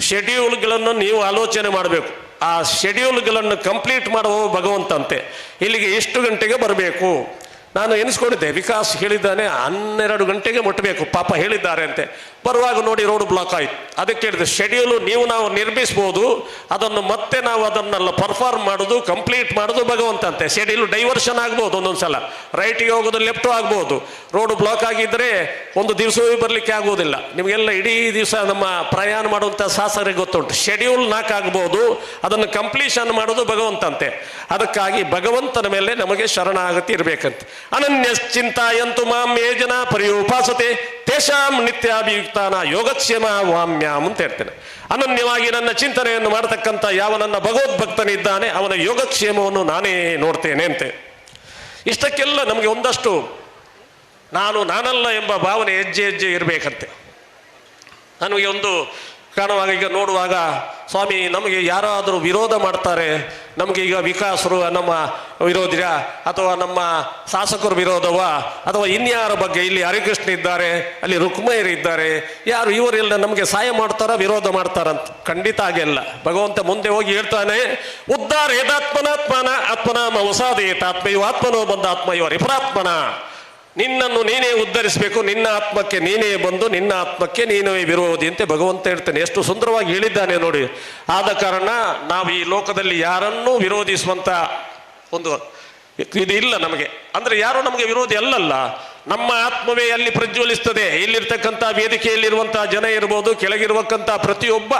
ಶೆಡ್ಯೂಲ್ಗಳನ್ನು ನೀವು ಆಲೋಚನೆ ಮಾಡಬೇಕು. ಆ ಶೆಡ್ಯೂಲ್ಗಳನ್ನು ಕಂಪ್ಲೀಟ್ ಮಾಡುವ ಭಗವಂತಂತೆ. ಇಲ್ಲಿಗೆ ಎಷ್ಟು ಗಂಟೆಗೆ ಬರಬೇಕು? ನಾನು ಎನಿಸ್ಕೊಂಡಿದ್ದೆ. ವಿಕಾಸ್ ಹೇಳಿದ್ದಾನೆ, ಹನ್ನೆರಡು ಗಂಟೆಗೆ ಮುಟ್ಟಬೇಕು ಪಾಪ ಹೇಳಿದ್ದಾರೆ ಅಂತೆ. ಬರುವಾಗ ನೋಡಿ ರೋಡ್ ಬ್ಲಾಕ್ ಆಯ್ತು. ಅದಕ್ಕೆ ಹೇಳಿದೆ ಶೆಡ್ಯೂಲು ನೀವು ನಾವು ನಿರ್ಮಿಸ್ಬೋದು, ಅದನ್ನು ಮತ್ತೆ ನಾವು ಅದನ್ನೆಲ್ಲ ಪರ್ಫಾರ್ಮ್ ಮಾಡೋದು ಕಂಪ್ಲೀಟ್ ಮಾಡೋದು ಭಗವಂತ ಅಂತೆ. ಶೆಡ್ಯೂಲ್ ಡೈವರ್ಷನ್ ಆಗ್ಬೋದು ಒಂದೊಂದು ಸಲ. ರೈಟಿಗೆ ಹೋಗೋದು ಲೆಫ್ಟು ಆಗ್ಬೋದು. ರೋಡ್ ಬ್ಲಾಕ್ ಆಗಿದ್ದರೆ ಒಂದು ದಿವಸವೂ ಬರಲಿಕ್ಕೆ ಆಗುವುದಿಲ್ಲ. ನಿಮಗೆಲ್ಲ ಇಡೀ ದಿವಸ ನಮ್ಮ ಪ್ರಯಾಣ ಮಾಡುವಂಥ ಸಾಸರಿಗೆ ಗೊತ್ತುಂಟು. ಶೆಡ್ಯೂಲ್ ನಾಲ್ಕಾಗ್ಬೋದು ಅದನ್ನು ಕಂಪ್ಲೀಷನ್ ಮಾಡೋದು ಭಗವಂತಂತೆ ಅದಕ್ಕಾಗಿ ಭಗವಂತನ ಮೇಲೆ ನಮಗೆ ಶರಣಾಗತಿ ಇರಬೇಕಂತೆ. ಅನನ್ಯ ಚಿಂತಾಯಂತು ಮಾಂ ಪರಿ ಪರಿಯೋಪಾಸತೆ. ತೇಷಾಂ ನಿತ್ಯಾಭಿಯುಕ್ತಾನ ಯೋಗಕ್ಷೇಮ ವಾಮ್ಯಾಮ್ ಅಂತ ಹೇಳ್ತೇನೆ. ಅನನ್ಯವಾಗಿ ನನ್ನ ಚಿಂತನೆಯನ್ನು ಮಾಡತಕ್ಕಂಥ ಯಾವ ನನ್ನ ಭಗವದ್ಭಕ್ತನಿದ್ದಾನೆ ಅವನ ಯೋಗಕ್ಷೇಮವನ್ನು ನಾನೇ ನೋಡ್ತೇನೆ ಅಂತೆ. ಇಷ್ಟಕ್ಕೆಲ್ಲ ನಮಗೆ ಒಂದಷ್ಟು ನಾನು ನಾನಲ್ಲ ಎಂಬ ಭಾವನೆ ಹೆಜ್ಜೆ ಹೆಜ್ಜೆ ಇರಬೇಕಂತೆ. ನನಗೆ ಒಂದು ಕಾಣುವಾಗ ಈಗ ನೋಡುವಾಗ, ಸ್ವಾಮಿ, ನಮಗೆ ಯಾರಾದರೂ ವಿರೋಧ ಮಾಡ್ತಾರೆ ನಮಗೆ ಈಗ ವಿಕಾಸರು, ನಮ್ಮ ವಿರೋಧಿರ ಅಥವಾ ನಮ್ಮ ಶಾಸಕರು ವಿರೋಧವ ಅಥವಾ ಇನ್ಯಾರ ಬಗ್ಗೆ ಇಲ್ಲಿ ಹರಿಕೃಷ್ಣ ಇದ್ದಾರೆ, ಅಲ್ಲಿ ರುಕ್ಮಯ್ಯರು ಇದ್ದಾರೆ, ಯಾರು ಇವರೆಲ್ಲ ನಮಗೆ ಸಹಾಯ ಮಾಡ್ತಾರ, ವಿರೋಧ ಮಾಡ್ತಾರಂತ ಖಂಡಿತ ಆಗಿಲ್ಲ ಭಗವಂತ ಮುಂದೆ ಹೋಗಿ ಹೇಳ್ತಾನೆ, ಉದ್ದಾರ ಯದಾತ್ಮನಾತ್ಮನ ಆತ್ಮನಾಮ ಹೊಸಾದೇತ ಆತ್ಮಯೋ ಆತ್ಮನೋ ಬಂದ ಆತ್ಮಯೋ ರಿಪರಾತ್ಮನ. ನಿನ್ನನ್ನು ನೀನೇ ಉದ್ಧರಿಸಬೇಕು, ನಿನ್ನ ಆತ್ಮಕ್ಕೆ ನೀನೇ ಬಂದು, ನಿನ್ನ ಆತ್ಮಕ್ಕೆ ನೀನು ವಿರೋಧಿ ಅಂತ ಭಗವಂತ ಹೇಳ್ತೇನೆ. ಎಷ್ಟು ಸುಂದರವಾಗಿ ಹೇಳಿದ್ದಾನೆ ನೋಡಿ. ಆದ ಕಾರಣ ನಾವು ಈ ಲೋಕದಲ್ಲಿ ಯಾರನ್ನೂ ವಿರೋಧಿಸುವಂತ ಒಂದು ಇದು ಇಲ್ಲ ನಮಗೆ. ಅಂದ್ರೆ ಯಾರು ನಮಗೆ ವಿರೋಧಿ ಅಲ್ಲಲ್ಲ. ನಮ್ಮ ಆತ್ಮವೇ ಅಲ್ಲಿ ಪ್ರಜ್ವಲಿಸ್ತದೆ. ಇಲ್ಲಿರ್ತಕ್ಕಂಥ ವೇದಿಕೆಯಲ್ಲಿರುವಂಥ ಜನ ಇರ್ಬೋದು, ಕೆಳಗಿರುವಕ್ಕಂಥ ಪ್ರತಿಯೊಬ್ಬ,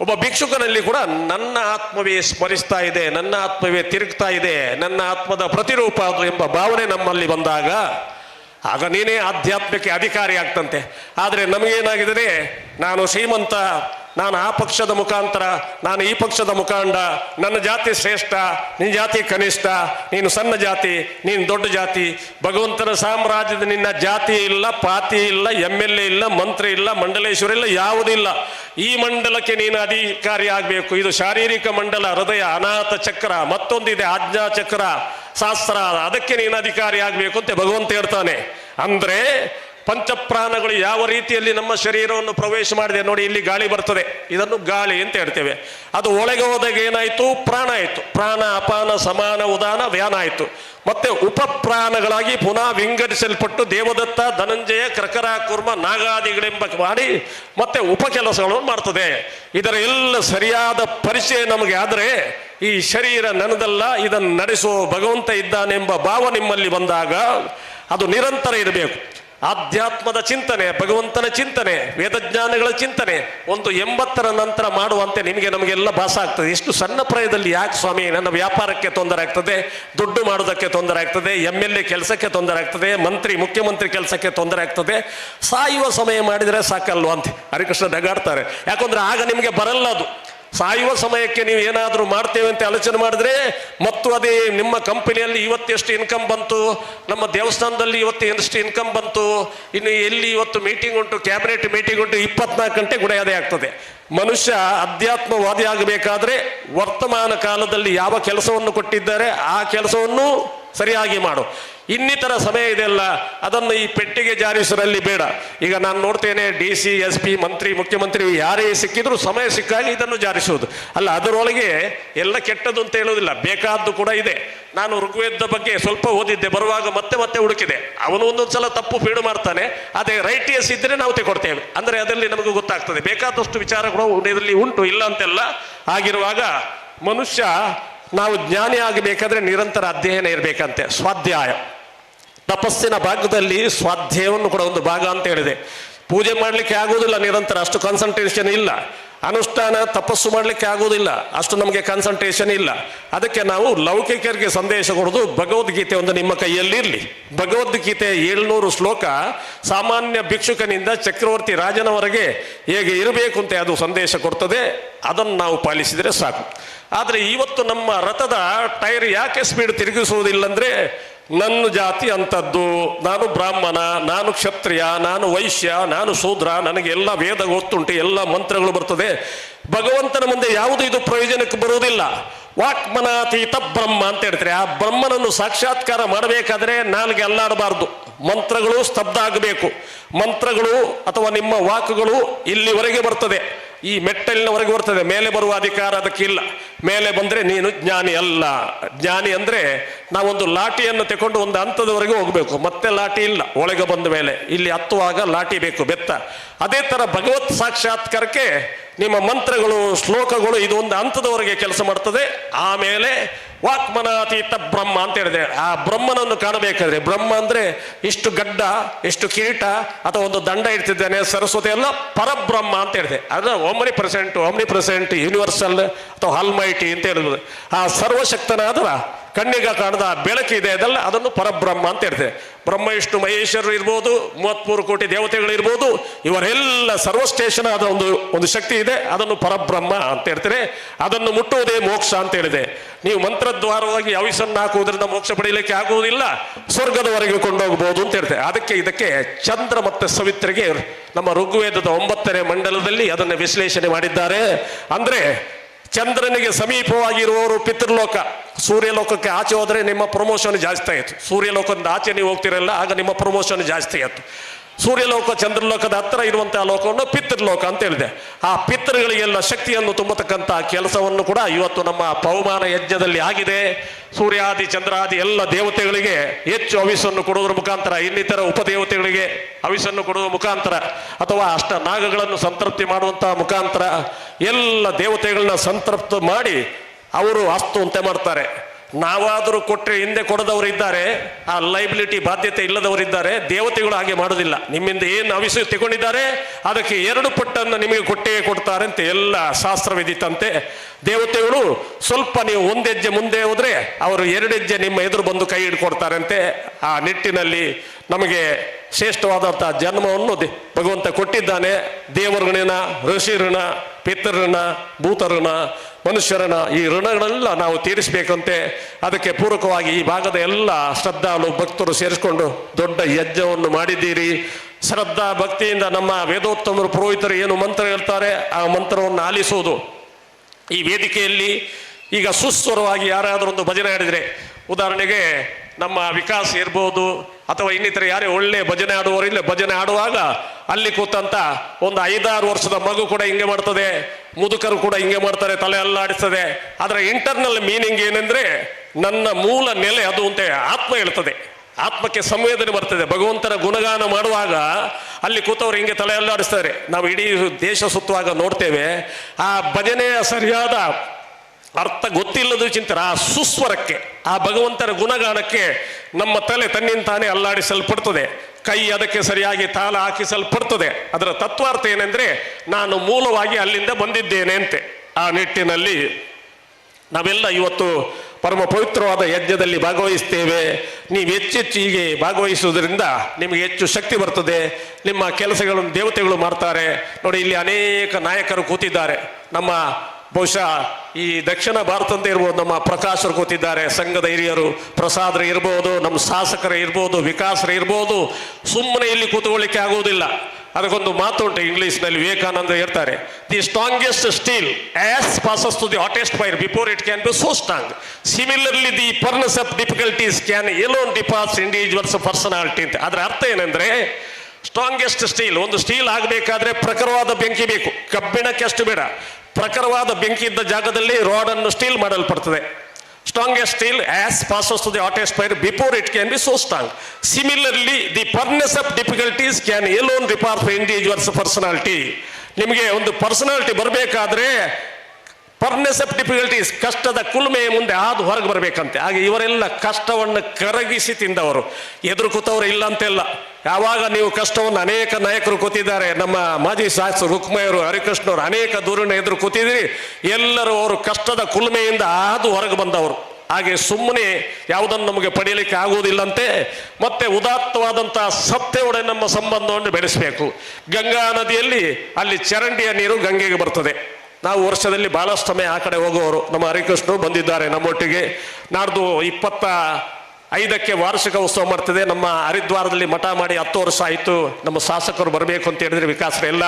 ಒಬ್ಬ ಭಿಕ್ಷುಕನಲ್ಲಿ ಕೂಡ ನನ್ನ ಆತ್ಮವೇ ಸ್ಮರಿಸ್ತಾ ಇದೆ, ನನ್ನ ಆತ್ಮವೇ ತಿರುಗ್ತಾ ಇದೆ, ನನ್ನ ಆತ್ಮದ ಪ್ರತಿರೂಪ ಅದು ಎಂಬ ಭಾವನೆ ನಮ್ಮಲ್ಲಿ ಬಂದಾಗ ಆಗ ನೀನೇ ಆಧ್ಯಾತ್ಮಕ್ಕೆ ಅಧಿಕಾರಿ ಆಗ್ತಂತೆ. ಆದರೆ ನಮಗೇನಾಗಿದ್ರೆ ನಾನು ಶ್ರೀಮಂತ, ನಾನು ಆ ಪಕ್ಷದ ಮುಖಾಂತರ, ನಾನು ಈ ಪಕ್ಷದ ಮುಖಾಂಡ, ನನ್ನ ಜಾತಿ ಶ್ರೇಷ್ಠ, ನಿನ್ನ ಜಾತಿ ಕನಿಷ್ಠ, ನೀನು ಸಣ್ಣ ಜಾತಿ, ನೀನು ದೊಡ್ಡ ಜಾತಿ, ಭಗವಂತನ ಸಾಮ್ರಾಜ್ಯದ ನಿನ್ನ ಜಾತಿ ಇಲ್ಲ, ಪಾತಿ ಇಲ್ಲ, ಎಂ ಎಲ್ ಎ ಇಲ್ಲ, ಮಂತ್ರಿ ಇಲ್ಲ, ಮಂಡಲೇಶ್ವರ ಇಲ್ಲ ಯಾವುದಿಲ್ಲ ಈ ಮಂಡಲಕ್ಕೆ ನೀನು ಅಧಿಕಾರಿ ಆಗಬೇಕು. ಇದು ಶಾರೀರಿಕ ಮಂಡಲ, ಹೃದಯ, ಅನಾಥ ಚಕ್ರ, ಮತ್ತೊಂದಿದೆ ಆಜ್ಞಾ ಚಕ್ರ ಶಾಸ್ತ್ರ ಅದಕ್ಕೆ ನೀನು ಅಧಿಕಾರಿ ಆಗಬೇಕು ಅಂತ ಭಗವಂತ ಹೇಳ್ತಾನೆ. ಅಂದ್ರೆ ಪಂಚಪ್ರಾಣಗಳು ಯಾವ ರೀತಿಯಲ್ಲಿ ನಮ್ಮ ಶರೀರವನ್ನು ಪ್ರವೇಶ ಮಾಡಿದೆ ನೋಡಿ, ಇಲ್ಲಿ ಗಾಳಿ ಬರ್ತದೆ. ಇದನ್ನು ಗಾಳಿ ಅಂತ ಹೇಳ್ತೇವೆ. ಅದು ಒಳಗೆ ಹೋದಾಗ ಏನಾಯ್ತು? ಪ್ರಾಣ ಆಯ್ತು. ಪ್ರಾಣ, ಅಪಾನ, ಸಮಾನ, ಉದಾನ, ವ್ಯಾನ ಆಯ್ತು. ಮತ್ತೆ ಉಪಪ್ರಾಣಗಳಾಗಿ ಪುನಃ ವಿಂಗಡಿಸಲ್ಪಟ್ಟು ದೇವದತ್ತ, ಧನಂಜಯ, ಕ್ರಕರ, ಕುರ್ಮ, ನಾಗಾದಿಗಳೆಂಬ ಮಾಡಿ ಮತ್ತೆ ಉಪ ಕೆಲಸಗಳನ್ನು ಮಾಡ್ತದೆ. ಇದರ ಎಲ್ಲ ಸರಿಯಾದ ಪರಿಚಯ ನಮಗೆ ಆದರೆ, ಈ ಶರೀರ ನನದಲ್ಲ ಇದನ್ನು ನಡೆಸುವ ಭಗವಂತ ಇದ್ದಾನೆಂಬ ಭಾವ ನಿಮ್ಮಲ್ಲಿ ಬಂದಾಗ ಅದು ನಿರಂತರ ಇರಬೇಕು. ಆಧ್ಯಾತ್ಮದ ಚಿಂತನೆ, ಭಗವಂತನ ಚಿಂತನೆ, ವೇದಜ್ಞಾನಗಳ ಚಿಂತನೆ ಒಂದು ಎಂಬತ್ತರ ನಂತರ ಮಾಡುವಂತೆ ನಿಮಗೆ ನಮಗೆಲ್ಲ ಭಾಸ ಆಗ್ತದೆ. ಎಷ್ಟು ಸಣ್ಣ ಪ್ರಾಯದಲ್ಲಿ ಯಾಕೆ ಸ್ವಾಮಿ, ನನ್ನ ವ್ಯಾಪಾರಕ್ಕೆ ತೊಂದರೆ ಆಗ್ತದೆ, ದುಡ್ಡು ಮಾಡೋದಕ್ಕೆ ತೊಂದರೆ ಆಗ್ತದೆ ಎಂ ಎಲ್ ಎ ಕೆಲಸಕ್ಕೆ ತೊಂದರೆ ಆಗ್ತದೆ, ಮಂತ್ರಿ, ಮುಖ್ಯಮಂತ್ರಿ ಕೆಲಸಕ್ಕೆ ತೊಂದರೆ ಆಗ್ತದೆ, ಸಾಯುವ ಸಮಯ ಮಾಡಿದರೆ ಸಾಕಲ್ವ ಅಂತ ಹರಿಕೃಷ್ಣ ನಗಾಡ್ತಾರೆ ಯಾಕಂದ್ರೆ ಆಗ ನಿಮಗೆ ಬರಲ್ಲ ಅದು. ಸಾಯುವ ಸಮಯಕ್ಕೆ ನೀವು ಏನಾದರೂ ಮಾಡ್ತೇವೆ ಅಂತ ಆಲೋಚನೆ ಮಾಡಿದ್ರೆ, ಮತ್ತು ಅದೇ ನಿಮ್ಮ ಕಂಪನಿಯಲ್ಲಿ ಇವತ್ತು ಎಷ್ಟು ಇನ್ಕಮ್ ಬಂತು, ನಮ್ಮ ದೇವಸ್ಥಾನದಲ್ಲಿ ಇವತ್ತು ಎಷ್ಟು ಇನ್ಕಮ್ ಬಂತು, ಇನ್ನು ಎಲ್ಲಿ ಇವತ್ತು ಮೀಟಿಂಗ್ ಉಂಟು ಕ್ಯಾಬಿನೆಟ್ ಮೀಟಿಂಗ್ ಉಂಟು, ಇಪ್ಪತ್ನಾಲ್ಕು ಗಂಟೆ ಗುಡೆಯದೇ ಆಗ್ತದೆ. ಮನುಷ್ಯ ಅಧ್ಯಾತ್ಮವಾದಿ ಆಗಬೇಕಾದ್ರೆ, ವರ್ತಮಾನ ಕಾಲದಲ್ಲಿ ಯಾವ ಕೆಲಸವನ್ನು ಕೊಟ್ಟಿದ್ದಾರೆ, ಆ ಕೆಲಸವನ್ನು ಸರಿಯಾಗಿ ಮಾಡು. ಇನ್ನಿತರ ಸಮಯ ಇದೆಯಲ್ಲ ಅದನ್ನು ಈ ಪೆಟ್ಟಿಗೆ ಜಾರಿಸುವಲ್ಲಿ ಬೇಡ. ಈಗ ನಾನು ನೋಡ್ತೇನೆ ಡಿ ಸಿ ಎಸ್ ಪಿ ಮಂತ್ರಿ ಮುಖ್ಯಮಂತ್ರಿ ಯಾರೇ ಸಿಕ್ಕಿದ್ರು ಸಮಯ ಸಿಕ್ಕಾಗ ಇದನ್ನು ಜಾರಿಸುವುದು. ಅಲ್ಲ, ಅದರೊಳಗೆ ಎಲ್ಲ ಕೆಟ್ಟದ್ದು ಅಂತ ಹೇಳೋದಿಲ್ಲ ಬೇಕಾದ್ದು ಕೂಡ ಇದೆ. ನಾನು ಋಗ್ವೇದ ಬಗ್ಗೆ ಸ್ವಲ್ಪ ಓದಿದ್ದೆ, ಬರುವಾಗ ಮತ್ತೆ ಮತ್ತೆ ಹುಡುಕಿದೆ. ಅವನು ಒಂದೊಂದು ಸಲ ತಪ್ಪು ಫೀಡು ಮಾಡ್ತಾನೆ, ಅದೇ ರೈಟಿಯಸ್ ಇದ್ದರೆ ನಾವು ತೆಗೊಡ್ತೇವೆ ಅಂದರೆ ಅದರಲ್ಲಿ ನಮಗೆ ಗೊತ್ತಾಗ್ತದೆ, ಬೇಕಾದಷ್ಟು ವಿಚಾರ ಕೂಡ ಇದರಲ್ಲಿ ಉಂಟು, ಇಲ್ಲ ಅಂತೆಲ್ಲ. ಆಗಿರುವಾಗ ಮನುಷ್ಯ, ನಾವು ಜ್ಞಾನಿ ಆಗಬೇಕಾದ್ರೆ ನಿರಂತರ ಅಧ್ಯಯನ ಇರಬೇಕಂತೆ, ಸ್ವಾಧ್ಯಾಯ. ತಪಸ್ಸಿನ ಭಾಗದಲ್ಲಿ ಸ್ವಾಧ್ಯಾಯವನ್ನು ಕೂಡ ಒಂದು ಭಾಗ ಅಂತ ಹೇಳಿದೆ. ಪೂಜೆ ಮಾಡಲಿಕ್ಕೆ ಆಗುವುದಿಲ್ಲ, ನಿರಂತರ ಅಷ್ಟು ಕಾನ್ಸಂಟ್ರೇಷನ್ ಇಲ್ಲ. ಅನುಷ್ಠಾನ, ತಪಸ್ಸು ಮಾಡಲಿಕ್ಕೆ ಆಗುವುದಿಲ್ಲ, ಅಷ್ಟು ನಮಗೆ ಕಾನ್ಸಂಟ್ರೇಷನ್ ಇಲ್ಲ. ಅದಕ್ಕೆ ನಾವು ಲೌಕಿಕರಿಗೆ ಸಂದೇಶ ಕೊಡೋದು ಭಗವದ್ಗೀತೆ ಒಂದು ನಿಮ್ಮ ಕೈಯಲ್ಲಿರಲಿ. ಭಗವದ್ಗೀತೆ ಏಳ್ನೂರು ಶ್ಲೋಕ ಸಾಮಾನ್ಯ ಭಿಕ್ಷುಕನಿಂದ ಚಕ್ರವರ್ತಿ ರಾಜನವರೆಗೆ ಹೇಗೆ ಇರಬೇಕು ಅಂತ ಅದು ಸಂದೇಶ ಕೊಡ್ತದೆ, ಅದನ್ನು ನಾವು ಪಾಲಿಸಿದರೆ ಸಾಕು. ಆದರೆ ಇವತ್ತು ನಮ್ಮ ರಥದ ಟೈರ್ ಯಾಕೆ ಸ್ಪೀಡ್ ತಿರುಗಿಸುವುದಿಲ್ಲಂದ್ರೆ ನನ್ನ ಜಾತಿ ಅಂಥದ್ದು, ನಾನು ಬ್ರಾಹ್ಮಣ, ನಾನು ಕ್ಷತ್ರಿಯ, ನಾನು ವೈಶ್ಯ, ನಾನು ಶೂದ್ರ, ನನಗೆ ಎಲ್ಲ ವೇದ ಗೊತ್ತುಂಟು, ಎಲ್ಲ ಮಂತ್ರಗಳು ಬರ್ತದೆ. ಭಗವಂತನ ಮುಂದೆ ಯಾವುದು ಇದು ಪ್ರಯೋಜನಕ್ಕೆ ಬರುವುದಿಲ್ಲ. ವಾಕ್ಮನಾತೀತ ಬ್ರಹ್ಮ ಅಂತ ಹೇಳ್ತಾರೆ. ಆ ಬ್ರಹ್ಮನನ್ನು ಸಾಕ್ಷಾತ್ಕಾರ ಮಾಡಬೇಕಾದ್ರೆ ನನಗೆ ಅಲ್ಲಾಡಬಾರ್ದು. ಮಂತ್ರಗಳು ಸ್ತಬ್ಧ ಆಗಬೇಕು. ಮಂತ್ರಗಳು ಅಥವಾ ನಿಮ್ಮ ವಾಕ್ಗಳು ಇಲ್ಲಿವರೆಗೆ ಬರ್ತದೆ. ಈ ಮೆಟ್ಟಲಿನವರೆಗೆ ಬರ್ತದೆ. ಮೇಲೆ ಬರುವ ಅಧಿಕಾರ ಅದಕ್ಕಿಲ್ಲ. ಮೇಲೆ ಬಂದರೆ ನೀನು ಜ್ಞಾನಿ ಅಲ್ಲ. ಜ್ಞಾನಿ ಅಂದರೆ ನಾವೊಂದು ಲಾಠಿಯನ್ನು ತಗೊಂಡು ಒಂದು ಹಂತದವರೆಗೆ ಹೋಗಬೇಕು. ಮತ್ತೆ ಲಾಠಿ ಇಲ್ಲ. ಒಳಗೆ ಬಂದ ಮೇಲೆ. ಇಲ್ಲಿ ಹತ್ತುವಾಗ ಲಾಠಿ ಬೇಕು, ಬೆತ್ತ. ಅದೇ ಥರ ಭಗವತ್ ಸಾಕ್ಷಾತ್ಕಾರಕ್ಕೆ ನಿಮ್ಮ ಮಂತ್ರಗಳು, ಶ್ಲೋಕಗಳು ಇದು ಒಂದು ಹಂತದವರೆಗೆ ಕೆಲಸ ಮಾಡ್ತದೆ. ಆಮೇಲೆ ವಾಕ್ಮನಾತೀತ ಬ್ರಹ್ಮ ಅಂತ ಹೇಳಿದೆ. ಆ ಬ್ರಹ್ಮನನ್ನು ಕಾಣಬೇಕಾದ್ರೆ ಬ್ರಹ್ಮ ಅಂದರೆ ಇಷ್ಟು ಗಡ್ಡ ಎಷ್ಟು ಕಿರೀಟ ಅಥವಾ ಒಂದು ದಂಡ ಇರ್ತಿದ್ದಾನೆ ಸರಸ್ವತಿ ಎಲ್ಲ ಪರಬ್ರಹ್ಮ ಅಂತ ಹೇಳಿದೆ. ಅದ omnipresent omnipresent universal ಅಥವಾ ಹಲ್ಮೈಟಿ ಅಂತ ಹೇಳಿದ್ರು ಆ ಸರ್ವಶಕ್ತನಾದ ಕಣ್ಣಿಗೆ ಕಾಣದ, ಬೆಳಕಿದೆ ಅದಲ್ಲ ಅದನ್ನು ಪರಬ್ರಹ್ಮ ಅಂತ ಹೇಳ್ತೇವೆ ಬ್ರಹ್ಮ ವಿಷ್ಣು ಮಹೇಶ್ವರರು ಇರ್ಬೋದು, ಮೂವತ್ಮೂರು ಕೋಟಿ ದೇವತೆಗಳು ಇರ್ಬೋದು, ಇವರೆಲ್ಲ ಸರ್ವಶ್ರೇಷ್ಠನ ಆದ ಒಂದು ಒಂದು ಶಕ್ತಿ ಇದೆ, ಅದನ್ನು ಪರಬ್ರಹ್ಮ ಅಂತ ಹೇಳ್ತಾರೆ. ಅದನ್ನು ಮುಟ್ಟುವುದೇ ಮೋಕ್ಷ ಅಂತ ಹೇಳಿದೆ. ನೀವು ಮಂತ್ರದ್ವಾರವಾಗಿ ಯಾವಿಸನ್ನು ಹಾಕುವುದರಿಂದ ಮೋಕ್ಷ ಪಡೆಯಲಿಕ್ಕೆ ಆಗುವುದಿಲ್ಲ, ಸ್ವರ್ಗದವರೆಗೆ ಕೊಂಡೋಗಬಹುದು ಅಂತ ಹೇಳ್ತಾರೆ. ಅದಕ್ಕೆ ಇದಕ್ಕೆ ಚಂದ್ರ ಮತ್ತು ಸವಿತ್ರಿಗೆ ನಮ್ಮ ಋಗ್ವೇದದ ಒಂಬತ್ತನೇ ಮಂಡಲದಲ್ಲಿ ಅದನ್ನು ವಿಶ್ಲೇಷಣೆ ಮಾಡಿದ್ದಾರೆ. ಅಂದ್ರೆ ಚಂದ್ರನಿಗೆ ಸಮೀಪವಾಗಿರುವವರು ಪಿತೃಲೋಕ. ಸೂರ್ಯಲೋಕಕ್ಕೆ ಆಚೆ ಹೋದರೆ ನಿಮ್ಮ ಪ್ರಮೋಷನ್ ಜಾಸ್ತಿ ಆಯಿತು. ಸೂರ್ಯಲೋಕದಿಂದ ಆಚೆ ನೀವು ಹೋಗ್ತಿರಲ್ಲ, ಆಗ ನಿಮ್ಮ ಪ್ರಮೋಷನ್ ಜಾಸ್ತಿ ಆಯಿತು. ಸೂರ್ಯಲೋಕ, ಚಂದ್ರಲೋಕದ ಹತ್ತಿರ ಇರುವಂತಹ ಲೋಕವನ್ನು ಪಿತೃಲೋಕ ಅಂತ ಹೇಳಿದೆ. ಆ ಪಿತೃಗಳಿಗೆಲ್ಲ ಶಕ್ತಿಯನ್ನು ತುಂಬತಕ್ಕಂತಹ ಕೆಲಸವನ್ನು ಕೂಡ ಇವತ್ತು ನಮ್ಮ ಪವಮಾನ ಯಜ್ಞದಲ್ಲಿ ಆಗಿದೆ. ಸೂರ್ಯಾದಿ, ಚಂದ್ರಾದಿ ಎಲ್ಲ ದೇವತೆಗಳಿಗೆ ಹೆಚ್ಚು ಅವಿಸನ್ನು ಕೊಡುವುದರ ಮುಖಾಂತರ, ಇನ್ನಿತರ ಉಪದೇವತೆಗಳಿಗೆ ಅವಿಸನ್ನು ಕೊಡುವ ಮುಖಾಂತರ, ಅಥವಾ ಅಷ್ಟ ನಾಗಗಳನ್ನು ಸಂತೃಪ್ತಿ ಮಾಡುವಂತಹ ಮುಖಾಂತರ ಎಲ್ಲ ದೇವತೆಗಳನ್ನ ಸಂತೃಪ್ತ ಮಾಡಿ ಅವರು ಅಸ್ತು ಅಂತ ಮಾಡ್ತಾರೆ. ನಾವಾದರೂ ಕೊಟ್ಟರೆ ಹಿಂದೆ ಕೊಡದವರು ಇದ್ದಾರೆ, ಆ ಲೈಬಿಲಿಟಿ ಬಾಧ್ಯತೆ ಇಲ್ಲದವರಿದ್ದಾರೆ ದೇವತೆಗಳು ಹಾಗೆ ಮಾಡೋದಿಲ್ಲ. ನಿಮ್ಮಿಂದ ಏನು ಅವಿಸು ತಗೊಂಡಿದ್ದಾರೆ, ಅದಕ್ಕೆ ಎರಡು ಪಟ್ಟನ್ನು ನಿಮಗೆ ಕೊಟ್ಟೇ ಕೊಡ್ತಾರೆ ಅಂತ ಎಲ್ಲ ಶಾಸ್ತ್ರವಿದಿತ್ತಂತೆ ದೇವತೆಗಳು ಸ್ವಲ್ಪ ನೀವು ಒಂದೆಜ್ಜೆ ಮುಂದೆ ಹೋದರೆ ಅವರು ಎರಡೆಜ್ಜೆ ನಿಮ್ಮ ಎದುರು ಬಂದು ಕೈ ಹಿಡ್ಕೊಡ್ತಾರಂತೆ. ಆ ನಿಟ್ಟಿನಲ್ಲಿ ನಮಗೆ ಶ್ರೇಷ್ಠವಾದಂಥ ಜನ್ಮವನ್ನು ದೇ ಭಗವಂತ ಕೊಟ್ಟಿದ್ದಾನೆ. ದೇವರ ಋಷಿ ಋಣ ಪಿತೃಋಣ ಭೂತಋಣ ಮನುಷ್ಯರನ ಈ ಋಣಗಳೆಲ್ಲ ನಾವು ತೀರಿಸಬೇಕಂತೆ. ಅದಕ್ಕೆ ಪೂರಕವಾಗಿ ಈ ಭಾಗದ ಎಲ್ಲ ಶ್ರದ್ಧಾಳು ಭಕ್ತರು ಸೇರಿಸಿಕೊಂಡು ದೊಡ್ಡ ಯಜ್ಞವನ್ನು ಮಾಡಿದ್ದೀರಿ. ಶ್ರದ್ಧಾ ಭಕ್ತಿಯಿಂದ ನಮ್ಮ ವೇದೋತ್ತಮರು ಪುರೋಹಿತರು ಏನು ಮಂತ್ರ ಹೇಳ್ತಾರೆ, ಆ ಮಂತ್ರವನ್ನು ಆಲಿಸುವುದು. ಈ ವೇದಿಕೆಯಲ್ಲಿ ಈಗ ಸುಸ್ವರವಾಗಿ ಯಾರಾದರೂ ಒಂದು ಭಜನೆ ಹಾಡಿದರೆ, ಉದಾಹರಣೆಗೆ ನಮ್ಮ ವಿಕಾಸ್ ಇರ್ಬೋದು ಅಥವಾ ಇನ್ನಿತರ ಯಾರೇ ಒಳ್ಳೆ ಭಜನೆ ಆಡುವವರು ಇಲ್ಲ ಭಜನೆ ಆಡುವಾಗ ಅಲ್ಲಿ ಕೂತಂತ ಒಂದು ಐದಾರು ವರ್ಷದ ಮಗು ಕೂಡ ಹಿಂಗೆ ಮಾಡ್ತದೆ, ಮುದುಕರು ಕೂಡ ಹಿಂಗೆ ಮಾಡ್ತಾರೆ, ತಲೆ ಎಲ್ಲ ಆಡಿಸ್ತದೆ. ಅದರ ಇಂಟರ್ನಲ್ ಮೀನಿಂಗ್ ಏನಂದ್ರೆ ನನ್ನ ಮೂಲ ನೆಲೆ ಅದು ಅಂತ ಆತ್ಮ ಹೇಳ್ತದೆ. ಆತ್ಮಕ್ಕೆ ಸಂವೇದನೆ ಬರ್ತದೆ. ಭಗವಂತನ ಗುಣಗಾನ ಮಾಡುವಾಗ ಅಲ್ಲಿ ಕೂತವ್ರು ಹಿಂಗೆ ತಲೆ ಅಲ್ಲಾಡಿಸ್ತಾರೆ ನಾವು ಇಡೀ ದೇಶ ಸುತ್ತುವಾಗ ನೋಡ್ತೇವೆ. ಆ ಭಜನೆಯ ಸರಿಯಾದ ಅರ್ಥ ಗೊತ್ತಿಲ್ಲದ ಚಿಂತನೆ ಆ ಸುಸ್ವರಕ್ಕೆ, ಆ ಭಗವಂತನ ಗುಣಗಾನಕ್ಕೆ ನಮ್ಮ ತಲೆ ತನ್ನಿಂತಾನೇ ಅಲ್ಲಾಡಿಸಲ್ಪಡ್ತದೆ. ಕೈ ಅದಕ್ಕೆ ಸರಿಯಾಗಿ ತಾಳ ಹಾಕಿಸಲ್ಪಡ್ತದೆ. ಅದರ ತತ್ವಾರ್ಥ ಏನೆಂದರೆ, ನಾನು ಮೂಲವಾಗಿ ಅಲ್ಲಿಂದ ಬಂದಿದ್ದೇನೆ ಅಂತೆ. ಆ ನಿಟ್ಟಿನಲ್ಲಿ ನಾವೆಲ್ಲ ಇವತ್ತು ಪರಮ ಪವಿತ್ರವಾದ ಯಜ್ಞದಲ್ಲಿ ಭಾಗವಹಿಸ್ತೇವೆ. ನೀವು ಹೆಚ್ಚೆಚ್ಚು ಹೀಗೆ ಭಾಗವಹಿಸುವುದರಿಂದ ನಿಮಗೆ ಹೆಚ್ಚು ಶಕ್ತಿ ಬರ್ತದೆ. ನಿಮ್ಮ ಕೆಲಸಗಳನ್ನು ದೇವತೆಗಳು ಮಾಡ್ತಾರೆ. ನೋಡಿ, ಇಲ್ಲಿ ಅನೇಕ ನಾಯಕರು ಕೂತಿದ್ದಾರೆ. ನಮ್ಮ ಬಹುಶಃ ಈ ದಕ್ಷಿಣ ಭಾರತದ ಇರ್ಬೋದು ನಮ್ಮ ಪ್ರಕಾಶರು ಕೂತಿದ್ದಾರೆ, ಸಂಘದ ಹಿರಿಯರು, ಪ್ರಸಾದರು ಇರ್ಬೋದು, ನಮ್ಮ ಶಾಸಕರೇ ಇರ್ಬೋದು, ವಿಕಾಸರು ಇರ್ಬೋದು, ಸುಮ್ಮನೆ ಇಲ್ಲಿ ಕೂತ್ಕೊಳ್ಳಿಕ್ಕೆ ಆಗುವುದಿಲ್ಲ. ಅದಕ್ಕೊಂದು ಮಾತುಂಟು ಇಂಗ್ಲೀಷ್ನಲ್ಲಿ, ವಿವೇಕಾನಂದ ಹೇಳ್ತಾರೆ the strongest steel as passes to the hottest fire before it can be so strong similarly the furnace of difficulties can alone depose individuals personality ಅಂತ. ಅದರ ಅರ್ಥ ಏನಂದ್ರೆ ಸ್ಟ್ರಾಂಗೆಸ್ಟ್ ಸ್ಟೀಲ್ ಒಂದು ಸ್ಟೀಲ್ ಆಗಬೇಕಾದ್ರೆ ಪ್ರಖರವಾದ ಬೆಂಕಿ ಬೇಕು. ಕಬ್ಬಿಣಕ್ಕೆ ಅಷ್ಟು ಬೇಡ. ಪ್ರಖರವಾದ ಬೆಂಕಿ ಇದ್ದ ಜಾಗದಲ್ಲಿ ರಾಡನ್ನು steel ಮಾಡಲ್ಪಡ್ತದೆ. Strongest steel as pass as to the auto fire before it can be so strong similarly the furnace of difficulties can alone repair for individuals personality ನಿಮಗೆ ಒಂದು ಪರ್ಸನಾಲಿಟಿ ಬರಬೇಕಾದ್ರೆ ಪರ್ನೆಸ್ ಆಫ್ ಡಿಫಿಕಲ್ಟೀಸ್ ಕಷ್ಟದ ಕುಲ್ಮೆಯ ಮುಂದೆ ಆದು ಹೊರಗೆ ಬರಬೇಕಂತೆ. ಹಾಗೆ ಇವರೆಲ್ಲ ಕಷ್ಟವನ್ನು ಕರಗಿಸಿ ತಿಂದವರು. ಎದುರು ಕೂತವರು ಇಲ್ಲ ಅಂತೆಲ್ಲ ಯಾವಾಗ ನೀವು ಕಷ್ಟವನ್ನು ಅನೇಕ ನಾಯಕರು ಕೂತಿದ್ದಾರೆ, ನಮ್ಮ ಮಾಜಿ ಶಾಸಕರು ರುಕ್ಮಯ್ಯರು ಹರಿಕೃಷ್ಣವರು ಅನೇಕ ದೂರಿನ ಎದುರು ಕೂತಿದ್ದೀರಿ. ಎಲ್ಲರೂ ಅವರು ಕಷ್ಟದ ಕುಲುಮೆಯಿಂದ ಆದು ಹೊರಗೆ ಬಂದವರು. ಹಾಗೆ ಸುಮ್ಮನೆ ಯಾವುದನ್ನು ನಮಗೆ ಪಡೆಯಲಿಕ್ಕೆ ಆಗುವುದಿಲ್ಲಂತೆ. ಮತ್ತೆ ಉದಾತ್ತವಾದಂತಹ ಸತ್ಯವೊಡೆ ನಮ್ಮ ಸಂಬಂಧವನ್ನು ಬೆಳೆಸಬೇಕು. ಗಂಗಾ ನದಿಯಲ್ಲಿ ಅಲ್ಲಿ ಚರಂಡಿಯ ನೀರು ಗಂಗೆಗೆ ಬರ್ತದೆ. ನಾವು ವರ್ಷದಲ್ಲಿ ಭಾಳಷ್ಟು ಸಮಯ ಆ ಕಡೆ ಹೋಗುವವರು. ನಮ್ಮ ಹರಿಕೃಷ್ಣರು ಬಂದಿದ್ದಾರೆ ನಮ್ಮೊಟ್ಟಿಗೆ. ನಾಡ್ದು ಇಪ್ಪತ್ತ ಐದಕ್ಕೆ ವಾರ್ಷಿಕ ಉತ್ಸವ ಮಾಡ್ತಿದೆ. ನಮ್ಮ ಹರಿದ್ವಾರದಲ್ಲಿ ಮಠ ಮಾಡಿ ಹತ್ತು ವರ್ಷ ಆಯಿತು. ನಮ್ಮ ಶಾಸಕರು ಬರಬೇಕು ಅಂತ ಹೇಳಿದ್ರೆ ವಿಕಾಸರೆಲ್ಲ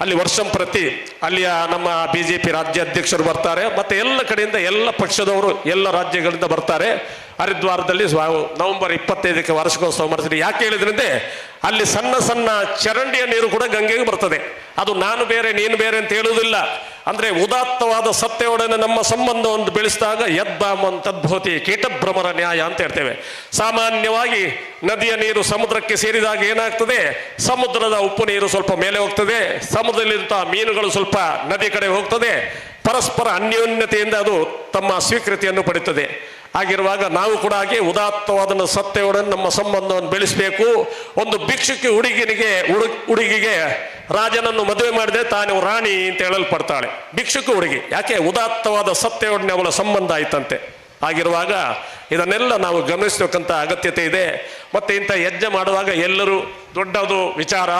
ಅಲ್ಲಿ ವರ್ಷಂಪ್ರತಿ ಅಲ್ಲಿಯ ನಮ್ಮ ಬಿ ಜೆ ಪಿ ರಾಜ್ಯಾಧ್ಯಕ್ಷರು ಬರ್ತಾರೆ. ಮತ್ತು ಎಲ್ಲ ಕಡೆಯಿಂದ ಎಲ್ಲ ಪಕ್ಷದವರು ಎಲ್ಲ ರಾಜ್ಯಗಳಿಂದ ಬರ್ತಾರೆ. ಹರಿದ್ವಾರದಲ್ಲಿ ನವೆಂಬರ್ ಇಪ್ಪತ್ತೈದಕ್ಕೆ ವಾರ್ಷಿಕೋತ್ಸವ ಮಾಡ್ತೀರಿ ಯಾಕೆ ಹೇಳಿದ್ರಂತೆ ಅಲ್ಲಿ ಸಣ್ಣ ಸಣ್ಣ ಚರಂಡಿಯ ನೀರು ಕೂಡ ಗಂಗೆಗೆ ಬರ್ತದೆ. ಅದು ನಾನು ಬೇರೆ, ನೀನು ಬೇರೆ ಅಂತ ಹೇಳುವುದಿಲ್ಲ. ಅಂದ್ರೆ ಉದಾತ್ತವಾದ ಸತ್ಯವೊಡನೆ ನಮ್ಮ ಸಂಬಂಧವನ್ನು ಬೆಳೆಸಿದಾಗ ಯದ್ಭಾಮನ್ ತದ್ಭೂತಿ ಕೀಟಭ್ರಮರ ನ್ಯಾಯ ಅಂತ ಹೇಳ್ತೇವೆ. ಸಾಮಾನ್ಯವಾಗಿ ನದಿಯ ನೀರು ಸಮುದ್ರಕ್ಕೆ ಸೇರಿದಾಗ ಏನಾಗ್ತದೆ? ಸಮುದ್ರದ ಉಪ್ಪು ನೀರು ಸ್ವಲ್ಪ ಮೇಲೆ ಹೋಗ್ತದೆ. ಸಮುದ್ರದಲ್ಲಿರುವಂತಹ ಮೀನುಗಳು ಸ್ವಲ್ಪ ನದಿ ಕಡೆ ಹೋಗ್ತದೆ. ಪರಸ್ಪರ ಅನ್ಯೋನ್ಯತೆಯಿಂದ ಅದು ತಮ್ಮ ಸ್ವೀಕೃತಿಯನ್ನು ಪಡೆಯುತ್ತದೆ. ಆಗಿರುವಾಗ ನಾವು ಕೂಡ ಹಾಗೆ ಉದಾತ್ತವಾದ ಸತ್ಯವೊಡನೆ ನಮ್ಮ ಸಂಬಂಧವನ್ನು ಬೆಳೆಸಬೇಕು. ಒಂದು ಭಿಕ್ಷುಕಿ ಹುಡುಗಿನಿಗೆ ಹುಡುಗ ಹುಡುಗಿಗೆ ರಾಜನನ್ನು ಮದುವೆ ಮಾಡಿದೆ ತಾನು ರಾಣಿ ಅಂತ ಹೇಳಲ್ಪಡ್ತಾಳೆ. ಭಿಕ್ಷುಕ ಹುಡುಗಿ. ಯಾಕೆ? ಉದಾತ್ತವಾದ ಸತ್ಯವೊಡನೆ ಅವಳ ಸಂಬಂಧ ಆಯ್ತಂತೆ. ಆಗಿರುವಾಗ ಇದನ್ನೆಲ್ಲ ನಾವು ಗಮನಿಸಬೇಕಂತ ಅಗತ್ಯತೆ ಇದೆ. ಮತ್ತೆ ಇಂಥ ಯಜ್ಞ ಮಾಡುವಾಗ ಎಲ್ಲರೂ ದೊಡ್ಡದು ವಿಚಾರ,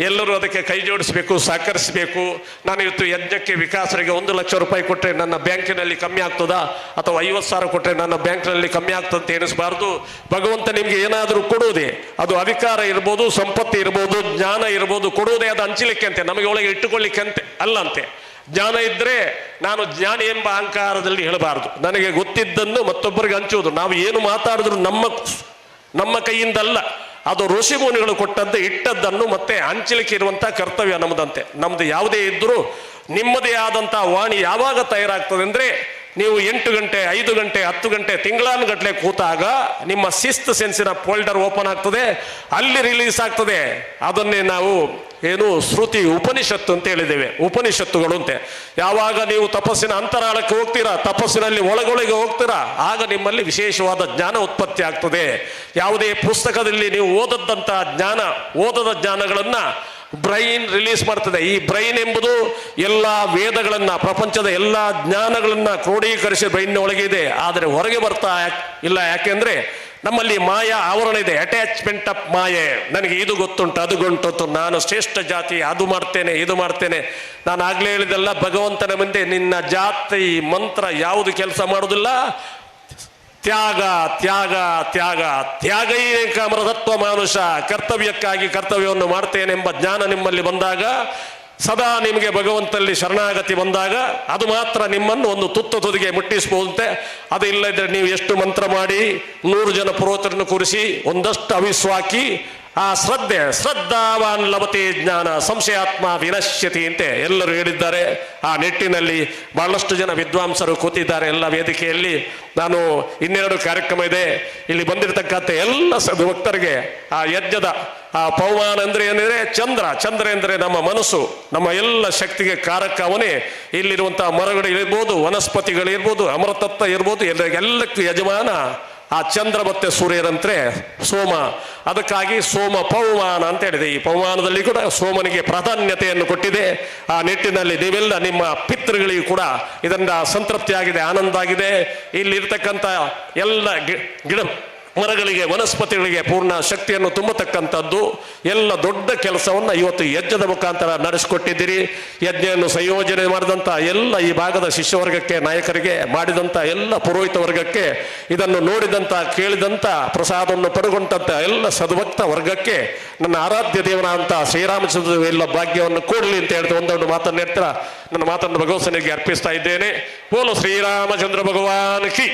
ಎಲ್ಲರೂ ಅದಕ್ಕೆ ಕೈ ಜೋಡಿಸಬೇಕು, ಸಹಕರಿಸಬೇಕು. ನಾನು ಇವತ್ತು ಯಜ್ಞಕ್ಕೆ ವಿಕಾಸರಿಗೆ ಒಂದು ಲಕ್ಷ ರೂಪಾಯಿ ಕೊಟ್ಟರೆ ನನ್ನ ಬ್ಯಾಂಕಿನಲ್ಲಿ ಕಮ್ಮಿ ಆಗ್ತದಾ? ಅಥವಾ ಐವತ್ತು ಸಾವಿರ ಕೊಟ್ಟರೆ ನನ್ನ ಬ್ಯಾಂಕ್ನಲ್ಲಿ ಕಮ್ಮಿ ಆಗ್ತದೆ ಅಂತ ಎನಿಸಬಾರ್ದು ಭಗವಂತ ನಿಮಗೆ ಏನಾದರೂ ಕೊಡುವುದೇ? ಅದು ಅಧಿಕಾರ ಇರ್ಬೋದು, ಸಂಪತ್ತು ಇರ್ಬೋದು, ಜ್ಞಾನ ಇರ್ಬೋದು, ಕೊಡುವುದೇ ಅದು ಹಂಚಲಿಕ್ಕೆ ಅಂತೆ. ನಮಗೆ ಒಳಗೆ ಇಟ್ಟುಕೊಳ್ಳಿಕ್ಕೆ ಅಂತೆ ಅಲ್ಲಂತೆ ಜ್ಞಾನ ಇದ್ರೆ ನಾನು ಜ್ಞಾನ ಎಂಬ ಅಹಂಕಾರದಲ್ಲಿ ಹೇಳಬಾರದು. ನನಗೆ ಗೊತ್ತಿದ್ದನ್ನು ಮತ್ತೊಬ್ಬರಿಗೆ ಹಂಚುವುದು. ನಾವು ಏನು ಮಾತಾಡಿದ್ರು ನಮ್ಮ ನಮ್ಮ ಕೈಯಿಂದಲ್ಲ, ಅದು ಋಷಿ ಮುನಿಗಳು ಕೊಟ್ಟದ್ದು, ಇಟ್ಟದ್ದನ್ನು ಮತ್ತೆ ಹಂಚಲಿಕ್ಕೆ ಇರುವಂತ ಕರ್ತವ್ಯ ನಮ್ಮದಂತೆ. ನಮ್ದು ಯಾವುದೇ ಇದ್ದರೂ ನಿಮ್ಮದೇ ಆದಂತ ವಾಣಿ ಯಾವಾಗ ತಯಾರಾಗ್ತದೆ ಅಂದ್ರೆ ನೀವು ಎಂಟು ಗಂಟೆ, ಐದು ಗಂಟೆ, ಹತ್ತು ಗಂಟೆ ತಿಂಗಳಾನುಗಟ್ಟಲೆ ಕೂತಾಗ ನಿಮ್ಮ ಶಿಸ್ತು ಸೆನ್ಸಿನ ಫೋಲ್ಡರ್ ಓಪನ್ ಆಗ್ತದೆ, ಅಲ್ಲಿ ರಿಲೀಸ್ ಆಗ್ತದೆ. ಅದನ್ನೇ ನಾವು ಏನು ಶ್ರುತಿ ಉಪನಿಷತ್ತು ಅಂತ ಹೇಳಿದ್ದೇವೆ, ಉಪನಿಷತ್ತುಗಳು ಅಂತೆ. ಯಾವಾಗ ನೀವು ತಪಸ್ಸಿನ ಅಂತರಾಳಕ್ಕೆ ಹೋಗ್ತೀರಾ, ತಪಸ್ಸಿನಲ್ಲಿ ಒಳಗೊಳಗೆ ಹೋಗ್ತೀರಾ, ಆಗ ನಿಮ್ಮಲ್ಲಿ ವಿಶೇಷವಾದ ಜ್ಞಾನ ಉತ್ಪತ್ತಿ ಆಗ್ತದೆ. ಯಾವುದೇ ಪುಸ್ತಕದಲ್ಲಿ ನೀವು ಓದದ್ದಂಥ ಜ್ಞಾನ, ಓದದ ಜ್ಞಾನಗಳನ್ನ ಬ್ರೈನ್ ರಿಲೀಸ್ ಮಾಡ್ತದೆ. ಈ ಬ್ರೈನ್ ಎಂಬುದು ಎಲ್ಲ ವೇದಗಳನ್ನ, ಪ್ರಪಂಚದ ಎಲ್ಲ ಜ್ಞಾನಗಳನ್ನ ಕ್ರೋಢೀಕರಿಸಿ ಬ್ರೈನ್ ಒಳಗೆ ಇದೆ. ಆದರೆ ಹೊರಗೆ ಬರ್ತಾ ಇಲ್ಲ ಯಾಕೆಂದ್ರೆ ನಮ್ಮಲ್ಲಿ ಮಾಯ ಆವರಣ ಇದೆ. ಅಟ್ಯಾಚ್ಮೆಂಟ್ ಆಫ್ ಮಾಯೆ. ನನಗೆ ಇದು ಗೊತ್ತುಂಟು, ಅದು ಗೊತ್ತುಂಟು. ನಾನು ಶ್ರೇಷ್ಠ ಜಾತಿ, ಅದು ಮಾಡ್ತೇನೆ, ಇದು ಮಾಡ್ತೇನೆ. ನಾನು ಆಗಲೇ ಹೇಳಿದೆಲ್ಲ ಭಗವಂತನ ಮುಂದೆ ನಿನ್ನ ಜಾತಿ ಮಂತ್ರ ಯಾವುದು ಕೆಲಸ ಮಾಡುವುದಿಲ್ಲ ತ್ಯಾಗ ತ್ಯಾಗ ತ್ಯಾಗ. ತ್ಯಾಗೈಕ ಮೃತತ್ವ ಮಾನುಷ. ಕರ್ತವ್ಯಕ್ಕಾಗಿ ಕರ್ತವ್ಯವನ್ನು ಮಾಡ್ತೇನೆಂಬ ಜ್ಞಾನ ನಿಮ್ಮಲ್ಲಿ ಬಂದಾಗ, ಸದಾ ನಿಮಗೆ ಭಗವಂತಲ್ಲಿ ಶರಣಾಗತಿ ಬಂದಾಗ, ಅದು ಮಾತ್ರ ನಿಮ್ಮನ್ನು ಒಂದು ತುತ್ತ ತುದಿಗೆ ಮುಟ್ಟಿಸಬಹುದಂತೆ ಅದು ಇಲ್ಲದ್ರೆ ನೀವು ಎಷ್ಟು ಮಂತ್ರ ಮಾಡಿ, ನೂರು ಜನ ಪುರೋಹಿತರನ್ನು ಕೂರಿಸಿ, ಒಂದಷ್ಟು ಅವಿಶ್ವಾಕಿ ಆ ಶ್ರದ್ಧೆ, ಶ್ರದ್ಧಾವಾನ್ ಲಭತೆ ಜ್ಞಾನ, ಸಂಶಯಾತ್ಮ ವಿನಶ್ಯತಿ ಅಂತೆ ಎಲ್ಲರೂ ಹೇಳಿದ್ದಾರೆ. ಆ ನಿಟ್ಟಿನಲ್ಲಿ ಬಹಳಷ್ಟು ಜನ ವಿದ್ವಾಂಸರು ಕೂತಿದ್ದಾರೆ ಎಲ್ಲ ವೇದಿಕೆಯಲ್ಲಿ. ನಾನು ಇನ್ನೆರಡು ಕಾರ್ಯಕ್ರಮ ಇದೆ. ಇಲ್ಲಿ ಬಂದಿರತಕ್ಕಂಥ ಎಲ್ಲ ಭಕ್ತರಿಗೆ ಆ ಯಜ್ಞದ ಆ ಪೌಮಾನ ಅಂದ್ರೆ ಏನಿದೆ? ಚಂದ್ರ. ಚಂದ್ರ ಎಂದರೆ ನಮ್ಮ ಮನಸ್ಸು, ನಮ್ಮ ಎಲ್ಲ ಶಕ್ತಿಗೆ ಕಾರಕ ಅವನೇ ಇಲ್ಲಿರುವಂತಹ ಮರಗಳು ಇರ್ಬೋದು ವನಸ್ಪತಿಗಳಿರ್ಬೋದು ಅಮರತತ್ವ ಇರ್ಬೋದು ಎಲ್ಲಕ್ಕೂ ಯಜಮಾನ ಆ ಚಂದ್ರ ಮತ್ತೆ ಸೂರ್ಯರಂತೆ ಸೋಮ. ಅದಕ್ಕಾಗಿ ಸೋಮ ಪೌಮಾನ ಅಂತ ಹೇಳಿದೆ. ಈ ಪೌಮಾನದಲ್ಲಿ ಕೂಡ ಸೋಮನಿಗೆ ಪ್ರಾಧಾನ್ಯತೆಯನ್ನು ಕೊಟ್ಟಿದೆ. ಆ ನಿಟ್ಟಿನಲ್ಲಿ ನೀವೆಲ್ಲ ನಿಮ್ಮ ಪಿತೃಗಳಿಗೂ ಕೂಡ ಇದರಿಂದ ಸಂತೃಪ್ತಿಯಾಗಿದೆ ಆನಂದ ಆಗಿದೆ ಇಲ್ಲಿರ್ತಕ್ಕಂಥ ಎಲ್ಲ ಗಿಡ ಮರಗಳಿಗೆ, ವನಸ್ಪತಿಗಳಿಗೆ ಪೂರ್ಣ ಶಕ್ತಿಯನ್ನು ತುಂಬತಕ್ಕಂಥದ್ದು. ಎಲ್ಲ ದೊಡ್ಡ ಕೆಲಸವನ್ನು ಇವತ್ತು ಯಜ್ಞದ ಮುಖಾಂತರ ನಡೆಸಿಕೊಟ್ಟಿದ್ದೀರಿ. ಯಜ್ಞವನ್ನು ಸಂಯೋಜನೆ ಮಾಡಿದಂಥ ಎಲ್ಲ ಈ ಭಾಗದ ಶಿಷ್ಯವರ್ಗಕ್ಕೆ, ನಾಯಕರಿಗೆ ಮಾಡಿದಂಥ ಎಲ್ಲ ಪುರೋಹಿತ ವರ್ಗಕ್ಕೆ, ಇದನ್ನು ನೋಡಿದಂಥ ಕೇಳಿದಂಥ ಪ್ರಸಾದವನ್ನು ಪಡೆಗೊಂಡಂಥ ಎಲ್ಲ ಸದ್ಭಕ್ತ ವರ್ಗಕ್ಕೆ ನನ್ನ ಆರಾಧ್ಯ ದೇವನಾದಂಥ ಶ್ರೀರಾಮಚಂದ್ರ ಎಲ್ಲ ಭಾಗ್ಯವನ್ನು ಕೊಡಲಿ ಅಂತ ಹೇಳಿದ ಒಂದೊಂದು ಮಾತನ್ನು ಹೇಳ್ತೀರ ನನ್ನ ಮಾತನ್ನು ಭಗವಸನಿಗೆ ಅರ್ಪಿಸ್ತಾ ಇದ್ದೇನೆ. ಬೋಲು ಶ್ರೀರಾಮಚಂದ್ರ ಭಗವಾನ್ ಕಿ.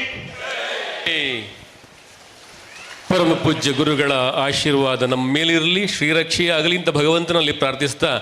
ಪರಮ ಪೂಜ್ಯ ಗುರುಗಳ ಆಶೀರ್ವಾದ ನಮ್ಮ ಮೇಲಿರಲಿ. ಶ್ರೀರಕ್ಷೆಯಾಗಲಿ ಅಂತ ಭಗವಂತನಲ್ಲಿ ಪ್ರಾರ್ಥಿಸ್ತಾ